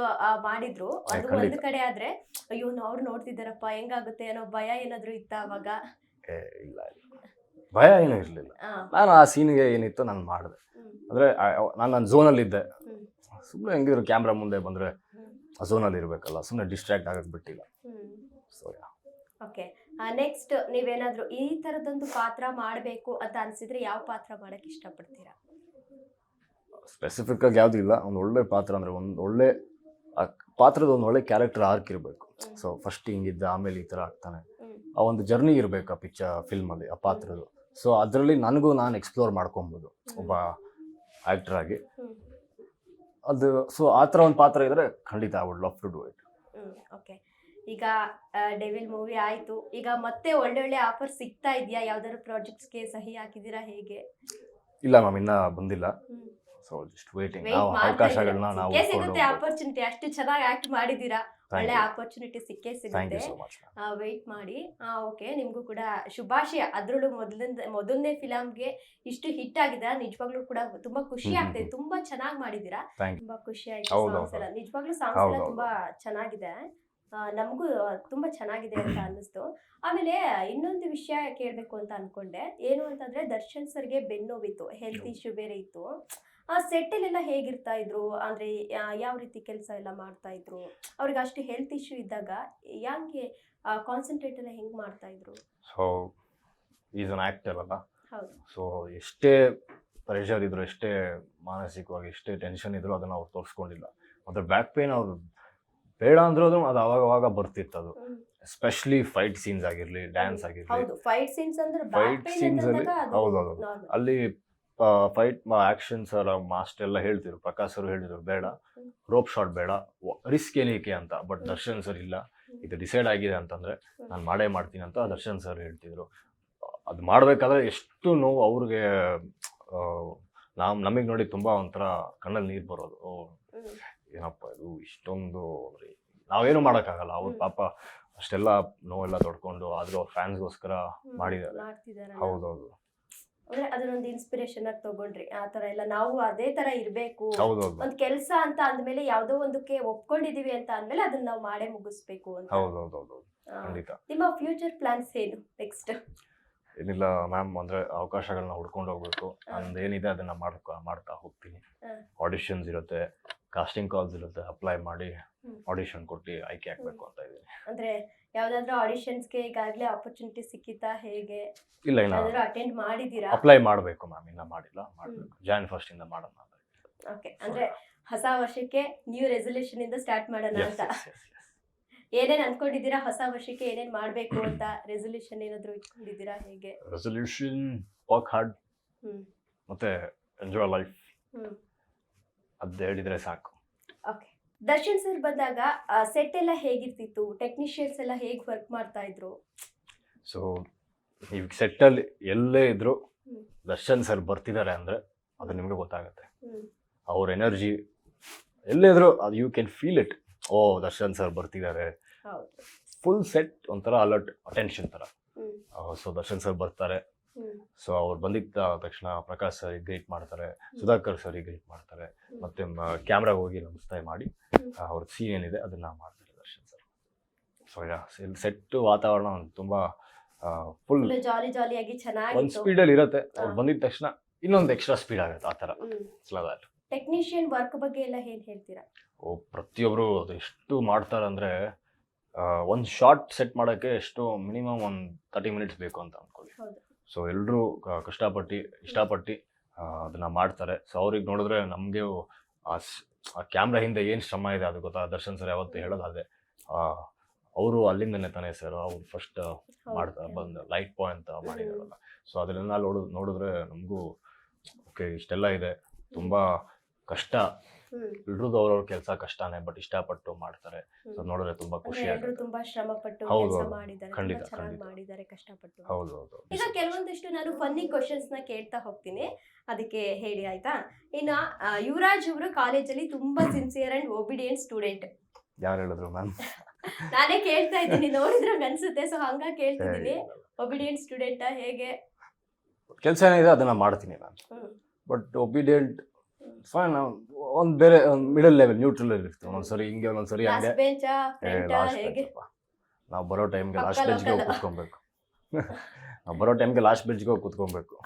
ಮಾಡಿದ್ರು. ಅದು ಒಂದು ಕಡೆ ಆದ್ರೆ ಅಯ್ಯೋ ಅವ್ರು ನೋಡ್ತಿದ್ದಾರಪ್ಪ ಹೆಂಗಾಗುತ್ತೆ? ಅನ್ನೋ ಭಯ ಏನಾದ್ರು ಇತ್ತ ಅವಾಗ? ಇಲ್ಲ ಇಲ್ಲ. ಭಯ ಏನೂ ಇರಲಿಲ್ಲ. ನಾನು ಆ ಸೀನ್ಗೆ ಏನಿತ್ತು ನಾನು ಮಾಡಿದೆ. ಅಂದರೆ ನಾನು ನನ್ನ ಝೋನಲ್ಲಿದ್ದೆ ಸುಮ್ಮನೆ ಹೆಂಗಿದ್ರು ಕ್ಯಾಮ್ರಾ ಮುಂದೆ ಬಂದರೆ ಝೋನಲ್ಲಿ ಇರಬೇಕಲ್ಲ ಸುಮ್ಮನೆ ಡಿಸ್ಟ್ರಾಕ್ಟ್ ಆಗಕ್ಕೆ ಬಿಟ್ಟಿಲ್ಲ. ಸೊ ಓಕೆ ನೆಕ್ಸ್ಟ್ ನೀವೇನಾದರೂ ಈ ಥರದೊಂದು ಪಾತ್ರ ಮಾಡಬೇಕು ಅಂತ ಅನಿಸಿದ್ರೆ ಯಾವ ಪಾತ್ರ ಮಾಡೋಕ್ಕೆ ಇಷ್ಟಪಡ್ತೀರಾ? ಸ್ಪೆಸಿಫಿಕ್ ಆಗಿ ಯಾವುದು ಇಲ್ಲ. ಒಂದು ಒಳ್ಳೆ ಪಾತ್ರ ಅಂದರೆ ಒಂದು ಒಳ್ಳೆ ಆ ಪಾತ್ರದ ಒಂದು ಒಳ್ಳೆ ಕ್ಯಾರೆಕ್ಟರ್ ಆರ್ಕ್ ಇರಬೇಕು. ಸೊ ಫಸ್ಟ್ ಹಿಂಗಿದ್ದ ಆಮೇಲೆ ಈ ಥರ ಆಗ್ತಾನೆ. ಆ ಒಂದು ಜರ್ನಿ ಇರಬೇಕು ಆ ಪಿಕ್ಚರ್ ಫಿಲ್ಮಲ್ಲಿ ಆ ಪಾತ್ರದ್ದು. ಸೊ ಅದರಲ್ಲಿ ನನಗೂ ನಾನು ಎಕ್ಸ್ಪ್ಲೋರ್ ಮಾಡ್ಕೊಬೋದು ಒಬ್ಬ ಆ್ಯಕ್ಟರ್ ಆಗಿ. ಅದು ಸೊ ಆ ಥರ ಒಂದು ಪಾತ್ರ ಇದ್ರೆ ಖಂಡಿತ I would love to do it okay ಈಗ ಡೆವಿಲ್ ಮೂವಿ ಆಯಿತು. ಈಗ ಮತ್ತೆ ಒಳ್ಳೆ ಒಳ್ಳೆ ಆಫರ್ ಸಿಗ್ತಾ ಇದೆಯಾ? ಯಾವ್ದಾದ್ರು ಪ್ರಾಜೆಕ್ಟ್ಸ್ಗೆ ಸಹಿ ಹಾಕಿದ್ದೀರಾ ಹೇಗೆ? ಇಲ್ಲ ಮ್ಯಾಮ್ ಇನ್ನ ಬಂದಿಲ್ಲ. ಸೊ ಜಸ್ಟ್ ವೇಟಿಂಗ್ ನಾವು ಅವಕಾಶಗಳನ್ನ ನಾವು. ಆಪರ್ಚುನಿಟಿ ಅಷ್ಟು ಚೆನ್ನಾಗಿ ಆಕ್ಟ್ ಮಾಡಿದ್ದೀರಾ? ಒಳ್ಳೆ ಆಪರ್ಚುನಿಟಿ ಸಿಕ್ಕೇ ಸಿಗುತ್ತೆ. ವೆಯ್ಟ್ ಮಾಡಿ. ಓಕೆ ನಿಮಗೂ ಕೂಡ ಶುಭಾಶಯ. ಅದ್ರಲ್ಲೂ ಮೊದಲಿಂದ ಮೊದಲನೇ ಫಿಲಮ್ಗೆ ಇಷ್ಟು ಹಿಟ್ ಆಗಿದೆ. ನಿಜವಾಗ್ಲೂ ಕೂಡ ತುಂಬಾ ಖುಷಿ ಆಗ್ತದೆ. ತುಂಬಾ ಚೆನ್ನಾಗಿ ಮಾಡಿದೀರಾ ತುಂಬಾ ಖುಷಿ ಆಯ್ತು ಸಾಂಗ್ಸ್ ಎಲ್ಲ. ಹೌದು. ನಿಜವಾಗ್ಲೂ ಸಾಂಗ್ಸ್ ಎಲ್ಲ ತುಂಬಾ ಚೆನ್ನಾಗಿದೆ. ನಮಗೂ ತುಂಬಾ ಚೆನ್ನಾಗಿದೆ ಅಂತ ಅನ್ನಿಸ್ತು. ಆಮೇಲೆ ಇನ್ನೊಂದು ವಿಷಯ ಕೇಳಬೇಕು ಅಂತ ಅನ್ಕೊಂಡೆ. ಏನು ಅಂತಂದ್ರೆ ದರ್ಶನ್ ಸರ್ಗೆ ಬೆನ್ನೋವಿತ್ತು ಹೆಲ್ತ್ ಇಶ್ಯೂ ಬೇರೆ ಇತ್ತು. ಆ ಸೆಟ್ಟಲ್ಲೆಲ್ಲ ಹೇಗಿರ್ತಾ ಇದ್ರು? ಅಂದ್ರೆ ಯಾವ ರೀತಿ ಕೆಲಸ ಎಲ್ಲ ಮಾಡ್ತಾ ಇದ್ರು? ಅವ್ರಿಗೆ ಅಷ್ಟು ಹೆಲ್ತ್ ಇಶ್ಯೂ ಇದ್ದಾಗ ಯಾಕೆ ಕಾನ್ಸಂಟ್ರೇಟ್ ಎಲ್ಲ ಹೆಂಗ್ ಮಾಡ್ತಾ ಇದ್ರು? ಸೊ ಈಸ್ ಅನ್ ಆ್ಯಕ್ಟರ್ ಅಲ್ಲ. ಸೊ ಎಷ್ಟೇ ಪ್ರೆಷರ್ ಇದ್ರು ಎಷ್ಟೇ ಮಾನಸಿಕವಾಗಿ ಎಷ್ಟೇ ಟೆನ್ಷನ್ ಇದ್ರು ಅದನ್ನ ಅವ್ರು ತೋರಿಸ್ಕೊಂಡಿಲ್ಲ. ಅದ್ರ ಬ್ಯಾಕ್ ಪೇನ್ ಅವ್ರು ಬೇಡ ಅಂದ್ರೂ ಅದು ಅವಾಗ ಅವಾಗ ಬರ್ತಿತ್ತು ಅದು. ಎಸ್ಪೆಷಲಿ ಫೈಟ್ ಸೀನ್ಸ್ ಆಗಿರ್ಲಿ ಡ್ಯಾನ್ಸ್ ಆಗಿರ್ಲಿ. ಹೌದು ಫೈಟ್ ಸೀನ್ಸ್ ಅಲ್ಲಿ- ಅಂತಂದಾಗ ಹೌದು, ಅದು ಹೌದು. ಅಲ್ಲಿ ಫೈಟ್ ಆಕ್ಷನ್ ಸರ್ ಮಾಸ್ಟ್ ಎಲ್ಲ ಹೇಳ್ತಿದ್ರು. ಪ್ರಕಾಶ್ ಅವರು ಹೇಳಿದ್ರು ಬೇಡ ರೋಪ್ ಶಾಟ್ ಬೇಡ ರಿಸ್ಕ್ ಏನಕ್ಕೆ ಅಂತ. ಬಟ್ ದರ್ಶನ್ ಸರ್ ಇಲ್ಲ. ಇದು ಡಿಸೈಡ್ ಆಗಿದೆ ಅಂತಂದ್ರೆ ನಾನು ಮಾಡೇ ಮಾಡ್ತೀನಿ ಅಂತ ದರ್ಶನ್ ಸರ್ ಹೇಳ್ತಿದ್ರು. ಅದು ಮಾಡಬೇಕಾದ್ರೆ ಎಷ್ಟು ನೋವು ಅವ್ರಿಗೆ ನಾವು ನಮಗೆ ನೋಡಿ ತುಂಬಾ ಒಂಥರ ಕಣ್ಣಲ್ಲಿ ನೀರು ಬರೋದು. ಏನಪ್ಪ ಇದು ಇಷ್ಟೊಂದು ನಾವೇನು ಮಾಡೋಕ್ಕಾಗಲ್ಲ. ಅವ್ರ. ಪಾಪ ಅಷ್ಟೆಲ್ಲ ನೋವೆಲ್ಲ ತೊಡ್ಕೊಂಡು ಆದರೂ ಅವ್ರ ಫ್ಯಾನ್ಸ್ಗೋಸ್ಕರ. ಮಾಡಿದ್ದಾರೆ. ಹೌದೌದು. ಅಂದ್ರೆ ಅದನ್ನೊಂದು ಇನ್ಸ್ಪಿರೇಷನ್ ಆಗಿ ತಗೊಂಡ್ರಿ. ಆ ತರ ಎಲ್ಲ ನಾವು ಅದೇ ತರ ಇರ್ಬೇಕು. ಹೌದೌದು. ಒಂದ್ ಕೆಲ್ಸ ಅಂತ ಅಂದ್ಮೇಲೆ ಯಾವ್ದೋ ಒಂದಕ್ಕೆ ಒಪ್ಕೊಂಡಿದೀವಿ ಅಂತ ಅಂದ್ಮೇಲೆ ಅದನ್ನ ನಾವು ಮಾಡೇ ಮುಗಿಸ್ಬೇಕು ಅಂತ. ಹೌದೌದೌದು. ಆ, ಖಂಡಿತ. ನಿಮ್ಮ ಫ್ಯೂಚರ್ ಪ್ಲಾನ್ಸ್ ಏನು ನೆಕ್ಸ್ಟ್ ಏನಿಲ್ಲ ಮ್ಯಾಮ್ ಅಂದ್ರೆ ಅವಕಾಶಗಳನ್ನ ಹುಡ್ಕೊಂಡು ಹೋಗ್ಬೇಕು. ನಂದು ಏನಿದೆ ಅದನ್ನ ಮಾಡ್ಕೊ ಮಾಡ್ತಾ ಹೋಗ್ತೀನಿ. ಆಡಿಷನ್ಸ್ ಇರುತ್ತೆ. ಕಾಸ್ಟಿಂಗ್ ಕಾಲ್ಸ್ ಇರುತ್ತೆ ಅಪ್ಲೈ ಮಾಡಿ. ಆಡಿಷನ್ ಕೊಟ್ಟು ಆಯ್ಕೆ ಆಗ್ಬೇಕು ಅಂತ ಇದ್ದೀನಿ. ಅಂದ್ರೆ ಯಾವ್ದಾದ್ರು ಆಡಿಷನ್ಸ್ಗೆ ಈಗಾಗಲೇ ಆಪರ್ಚುನಿಟಿ ಸಿಕ್ಕಿತಾ ಹೇಗೆ? ಇಲ್ಲ ಇಲ್ಲ. ಅಟೆಂಡ್ ಮಾಡಿದೀರಾ ಅಪ್ಲೈ ಮಾಡಬೇಕು ಮ್ಯಾಮ್ ಇನ್ನ ಮಾಡಿಲ್ಲ ಮಾಡಬೇಕು. ಜಾಯಿನ್ ಫಸ್ಟ್ ಇಂದ ಮಾಡೋಣ ಅಂತ. ಓಕೆ ಅಂದ್ರೆ ಹೊಸ ವರ್ಷಕ್ಕೆ ನ್ಯೂ ರೆಸಲ್ಯೂಷನ್ ಇಂದ ಸ್ಟಾರ್ಟ್ ಮಾಡೋಣ ಅಂತ. ಏನೇನ್ ಅನ್ಕೊಂಡಿದ್ದೀರಾ ಹೊಸ ವರ್ಷಕ್ಕೆ ಏನೇನ್ ಮಾಡಬೇಕು ಅಂತ ರೆಸಲ್ಯೂಷನ್ ಏನಾದ್ರು ಇಟ್ಕೊಂಡಿದ್ದೀರಾ ಹೇಗೆ? ರೆಸಲ್ಯೂಷನ್ ವರ್ಕ್ ಹಾರ್ಡ್ ಮತ್ತೆ ಎಂಜಾಯ್ ಲೈಫ್ ಅದು ಹೇಳಿದ್ರೆ ಸಾಕು. ಓಕೆ ದರ್ಶನ್ ಸರ್ ಬಂದಾಗ ಸೆಟ್ ಎಲ್ಲ ಹೇಗಿರ್ತಿತ್ತು? ಟೆಕ್ನಿಷಿಯನ್ಸ್ ಎಲ್ಲ ಹೇಗೆ ವರ್ಕ್ ಮಾಡ್ತಾ ಇದ್ರು? ಸೊ ಈಗ ಸೆಟ್ಟಲ್ಲಿ ಎಲ್ಲೇ ಇದ್ರು. ದರ್ಶನ್ ಸರ್ ಬರ್ತಿದ್ದಾರೆ ಅಂದ್ರೆ ಅದು ನಿಮಗೆ ಗೊತ್ತಾಗುತ್ತೆ. ಅವ್ರ ಎನರ್ಜಿ ಎಲ್ಲೇ ಇದ್ರು ಅದು you can feel it O Darshan sir ಬರ್ತಿದ್ದಾರೆ. ಫುಲ್ ಸೆಟ್ ಒಂಥರ ಅಲರ್ಟ್ ಅಟೆನ್ಷನ್ ಥರ. ಸೊ ದರ್ಶನ್ ಸರ್ ಬರ್ತಾರೆ. ಸೊ ಅವ್ರು ಬಂದಿದ್ದ ತಕ್ಷಣ ಪ್ರಕಾಶ್ ಸರ್ ಗ್ರೀಟ್ ಮಾಡ್ತಾರೆ ಸುಧಾಕರ್ ಸರ್ ಗ್ರೀಟ್ ಮಾಡ್ತಾರೆ. ಮತ್ತೆ ಕ್ಯಾಮ್ರಾಗೆ ಹೋಗಿ ನಮಸ್ತೆ ಮಾಡಿ. ಅವ್ರ ಸೀನ್ ಏನಿದೆ ಅದನ್ನ ಮಾಡ್ತಾರೆ Darshan sir. So yeah set ವಾತಾವರಣ ತುಂಬಾ ಫುಲ್ ಜಾಲಿ ಜಾಲಿಯಾಗಿ ಒಂದು ಸ್ಪೀಡ್ ಸ್ಪೀಡಲ್ಲಿ ಇರುತ್ತೆ. ಅವ್ರು. ಬಂದಿದ ತಕ್ಷಣ ಇನ್ನೊಂದು ಎಕ್ಸ್ಟ್ರಾ ಸ್ಪೀಡ್ ಆಗುತ್ತೆ ಆ ಥರ. ಸ್ಲೋದಲ್ಲಿ ಟೆಕ್ನಿಷಿಯನ್ ವರ್ಕ್ ಬಗ್ಗೆ ಎಲ್ಲ ಏನ್ ಹೇಳ್ತೀರಾ? ಓ ಪ್ರತಿಯೊಬ್ಬರು ಅದು ಎಷ್ಟು ಮಾಡ್ತಾರೆ ಅಂದರೆ ಒಂದು ಶಾರ್ಟ್ ಸೆಟ್ ಮಾಡೋಕ್ಕೆ ಎಷ್ಟು ಮಿನಿಮಮ್ ಒಂದು ತರ್ಟಿ ಮಿನಿಟ್ಸ್ ಬೇಕು ಅಂತ ಅಂದ್ಕೊಳ್ಳಿ. ಸೊ ಎಲ್ಲರೂ ಕಷ್ಟಪಟ್ಟು ಇಷ್ಟಪಟ್ಟು ಅದನ್ನು ಮಾಡ್ತಾರೆ. ಸೊ ಅವ್ರಿಗೆ ನೋಡಿದ್ರೆ ನಮಗೆ ಆ ಕ್ಯಾಮ್ರಾ ಹಿಂದೆ ಏನು ಶ್ರಮ ಇದೆ ಅದು ಗೊತ್ತಾ? ದರ್ಶನ್ ಸರ್ ಯಾವತ್ತು ಹೇಳೋದಾದ್ರೆ ಅವರು ಅಲ್ಲಿಂದನೇ ತಾನೇ ಸರ್ ಅವ್ರು ಫಸ್ಟ್ ಮಾಡ್ತಾ ಮಾಡ್ತಾರೆ ಬಂದು ಲೈಟ್ ಪಾಯಿಂಟ್ ಮಾಡಿದಾರಲ್ಲ. ಸೊ ಅದನ್ನೆಲ್ಲ ನೋಡು ನೋಡಿದ್ರೆ ನಮಗೂ ಓಕೆ ಇಷ್ಟೆಲ್ಲ ಇದೆ. ತುಂಬ ಕಷ್ಟ. ಎಲ್ರದ್ದು ಅವ್ರವ್ರ ಕೆಲಸ ಕಷ್ಟನೇ ಬಟ್ ಇಷ್ಟಪಟ್ಟು ಮಾಡ್ತಾರೆ. ಸೊ ನೋಡಿದ್ರೆ ತುಂಬಾ ಖುಷಿ ಆಗುತ್ತೆ ತುಂಬಾ ಶ್ರಮ ಪಟ್ಟು ಹೌದು, ಕೆಲಸ ಹೌದು. ಮಾಡಿದ್ದಾರೆ ಖಂಡಿತ, ತುಂಬಾ ಚೆನ್ನಾಗಿ ಖಂಡಿತ. ಮಾಡಿದ್ದಾರೆ ಕಷ್ಟಪಟ್ಟು. ಹೌದು ಹೌದು. ಈಗ ಕೆಲವೊಂದಿಷ್ಟು ನಾನು ಫನ್ನಿ ಕ್ವಶನ್ಸ್ನ ಕೇಳ್ತಾ ಹೋಗ್ತೀನಿ. ಅದಕ್ಕೆ ಹೇಳಿ ಆಯ್ತಾ? ಇನ್ನ ಆ, ಯುವರಾಜ್ ಅವರು ಕಾಲೇಜಲ್ಲಿ ತುಂಬಾ ಸಿನ್ಸಿಯರ್ ಅಂಡ್ ಒಬಿಡಿಯಂಟ್ ಸ್ಟೂಡೆಂಟ್ ಯಾರು ಹೇಳಿದ್ರು ಮ್ಯಾಮ್ ನಾನೇ ಕೇಳ್ತಾ ಇದ್ದೀನಿ ನೋಡಿದ್ರೆ ಹಂಗ್ ಅನ್ಸುತ್ತೆ. ಸೊ ಹಂಗ ಕೇಳ್ತಿದ್ದೀನಿ. ಒಬಿಡಿಯಂಟ್ ಸ್ಟೂಡೆಂಟ್ ಹೇಗೆ? ಕೆಲಸ ಏನಿದೆ ಅದನ್ನ ಮಾಡ್ತೀನಿ ma'am hmm. But obedient fine ಒಂದು ಬೇರೆ ಒಂದು ಮಿಡಲ್ ಲೆವೆಲ್ ನ್ಯೂಟ್ರಲ್ ಇರ್ತೀವಿ ಹಿಂಗೆ ಒಂದೊಂದ್ಸರಿ ಹಂಗೆ. ಫ್ರಂಟ್ ಲಾಸ್ಟ್ ಹೇಗೆ? ನಾವು ಬರೋ ಟೈಮ್ಗೆ ಲಾಸ್ಟ್ ಬೆಂಚ್ಗೆ ಹೋಗಿ ಕುತ್ಕೊಬೇಕು. ನಾವು ಬರೋ ಟೈಮ್ಗೆ ಲಾಸ್ಟ್ ಬೆಂಚ್ಗೆ ಹೋಗಿ ಕೂತ್ಕೊಬೇಕು.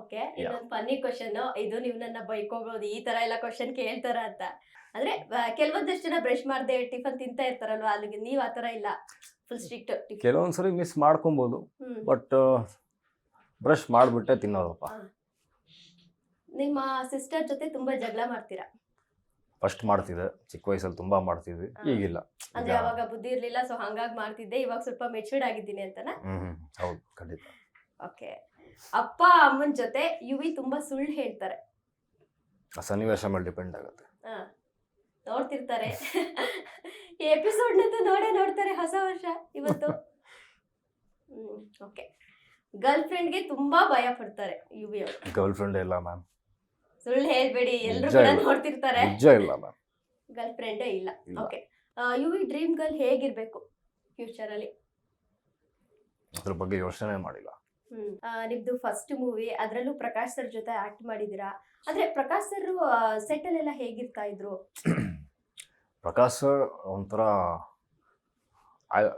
ಓಕೆ ಇದೊಂದು ಫನ್ನಿ ಕ್ವಶನ್ ಇದು ನೀವು ನನ್ನ ಬೈಕೋಬೋದು ಈ ತರ ಎಲ್ಲ ಕ್ವಶನ್ ಕೇಳ್ತಾರ ಅಂತ. ಅಂದ್ರೆ ಕೆಲವೊಂದಷ್ಟು ಜನ ಬ್ರಷ್ ಮಾಡದೆ ಟಿಫನ್ ತಿಂತಾ ಇರ್ತಾರಲ್ವಾ ಅಲ್ಲಿಗೆ ನೀವು ಆ ಥರ ಇಲ್ಲ. ಫುಲ್ ಸ್ಟ್ರಿಕ್ಟ್ ಕೆಲವೊಂದ್ಸರಿ ಮಿಸ್ ಮಾಡ್ಕೊಬೋದು. ಬಟ್ ಬ್ರಷ್ ಮಾಡಿಬಿಟ್ಟೆ ತಿನ್ನೋದಪ್ಪ. ನಿಮ್ಮ ಸಿಸ್ಟರ್ ಜೊತೆ ತುಂಬಾ ಜಗಳ ಮಾಡ್ತೀರಾ? ಫಸ್ಟ್ ಮಾಡ್ತಿದ್ದೆ. ಚಿಕ್ಕ ವಯಸ್ಸಲ್ಲಿ ತುಂಬಾ ಮಾಡ್ತಿದ್ವಿ. ಈಗಿಲ್ಲ. ಅಂದ್ರೆ ಅವಾಗ ಬುದ್ಧಿ ಇರಲಿಲ್ಲ ಸೊ ಹಂಗಾಗಿ ಮಾಡ್ತಿದ್ದೆ. ಇವಾಗ ಸ್ವಲ್ಪ ಮೆಚೂರ್ಡ್ ಆಗಿದ್ದೀನಿ ಅಂತನಾ? ಹ್ಮ್ ಹೌದು ಖಂಡಿತ. ಓಕೆ ಅಪ್ಪ ಅಮ್ಮನ ಜೊತೆ ಯುವಿ ತುಂಬಾ ಸುಳ್ಳು ಹೇಳ್ತಾರೆ. ಆ ಸನ್ನಿವೇಶ ಮೇಲೆ ಡಿಪೆಂಡ್ ಆಗುತ್ತೆ. ಹಾ. ನೋಡ್ತಿರ್ತಾರೆ. ಎಪಿಸೋಡ್ ನಂತೂ ನೋಡೇ ನೋಡ್ತಾರೆ ಹೊಸ ವರ್ಷ ಇವತ್ತು. ಓಕೆ ಗರ್ಲ್ ಫ್ರೆಂಡ್ಗೆ ತುಂಬಾ ಭಯ ಪಡ್ತಾರೆ ಯುವಿ ಅವರು. ಗರ್ಲ್ ಫ್ರೆಂಡ್ ಇಲ್ಲ ಮ್ಯಾಮ್ ಸುಳ್ಳು ಹೇಳ್ಬೇಡಿ ಎಲ್ಲರೂ ಕೂಡ. ನೋಡ್ತಿರ್ತಾರೆ. ನಿಜ ಇಲ್ಲ ಮ್ಯಾಮ್. ಗರ್ಲ್ ಫ್ರೆಂಡೇ ಇಲ್ಲ. ಇಲ್ಲ. ಓಕೆ ಯುವಿ ಡ್ರೀಮ್ ಗರ್ಲ್ ಹೇಗಿರಬೇಕು ಫ್ಯೂಚರ್ ಅಲ್ಲಿ? ಅದ್ರ ಬಗ್ಗೆ ಯೋಚನೆ ಮಾಡಿಲ್ಲ. ಹ್ಮ್. ಆ, ನಿಮ್ದು ಫಸ್ಟ್ ಮೂವಿ ಅದ್ರಲ್ಲೂ ಪ್ರಕಾಶ್ ಸರ್ ಜೊತೆ ಆಕ್ಟ್ ಮಾಡಿದೀರಾ ಅಂದ್ರೆ ಪ್ರಕಾಶ್ ಸರ್ ಸೆಟ್ ಅಲ್ಲೆಲ್ಲ ಹೇಗಿರ್ತಾ ಇದ್ರು? ಪ್ರಕಾಶ್ ಸರ್ ಒಂಥರ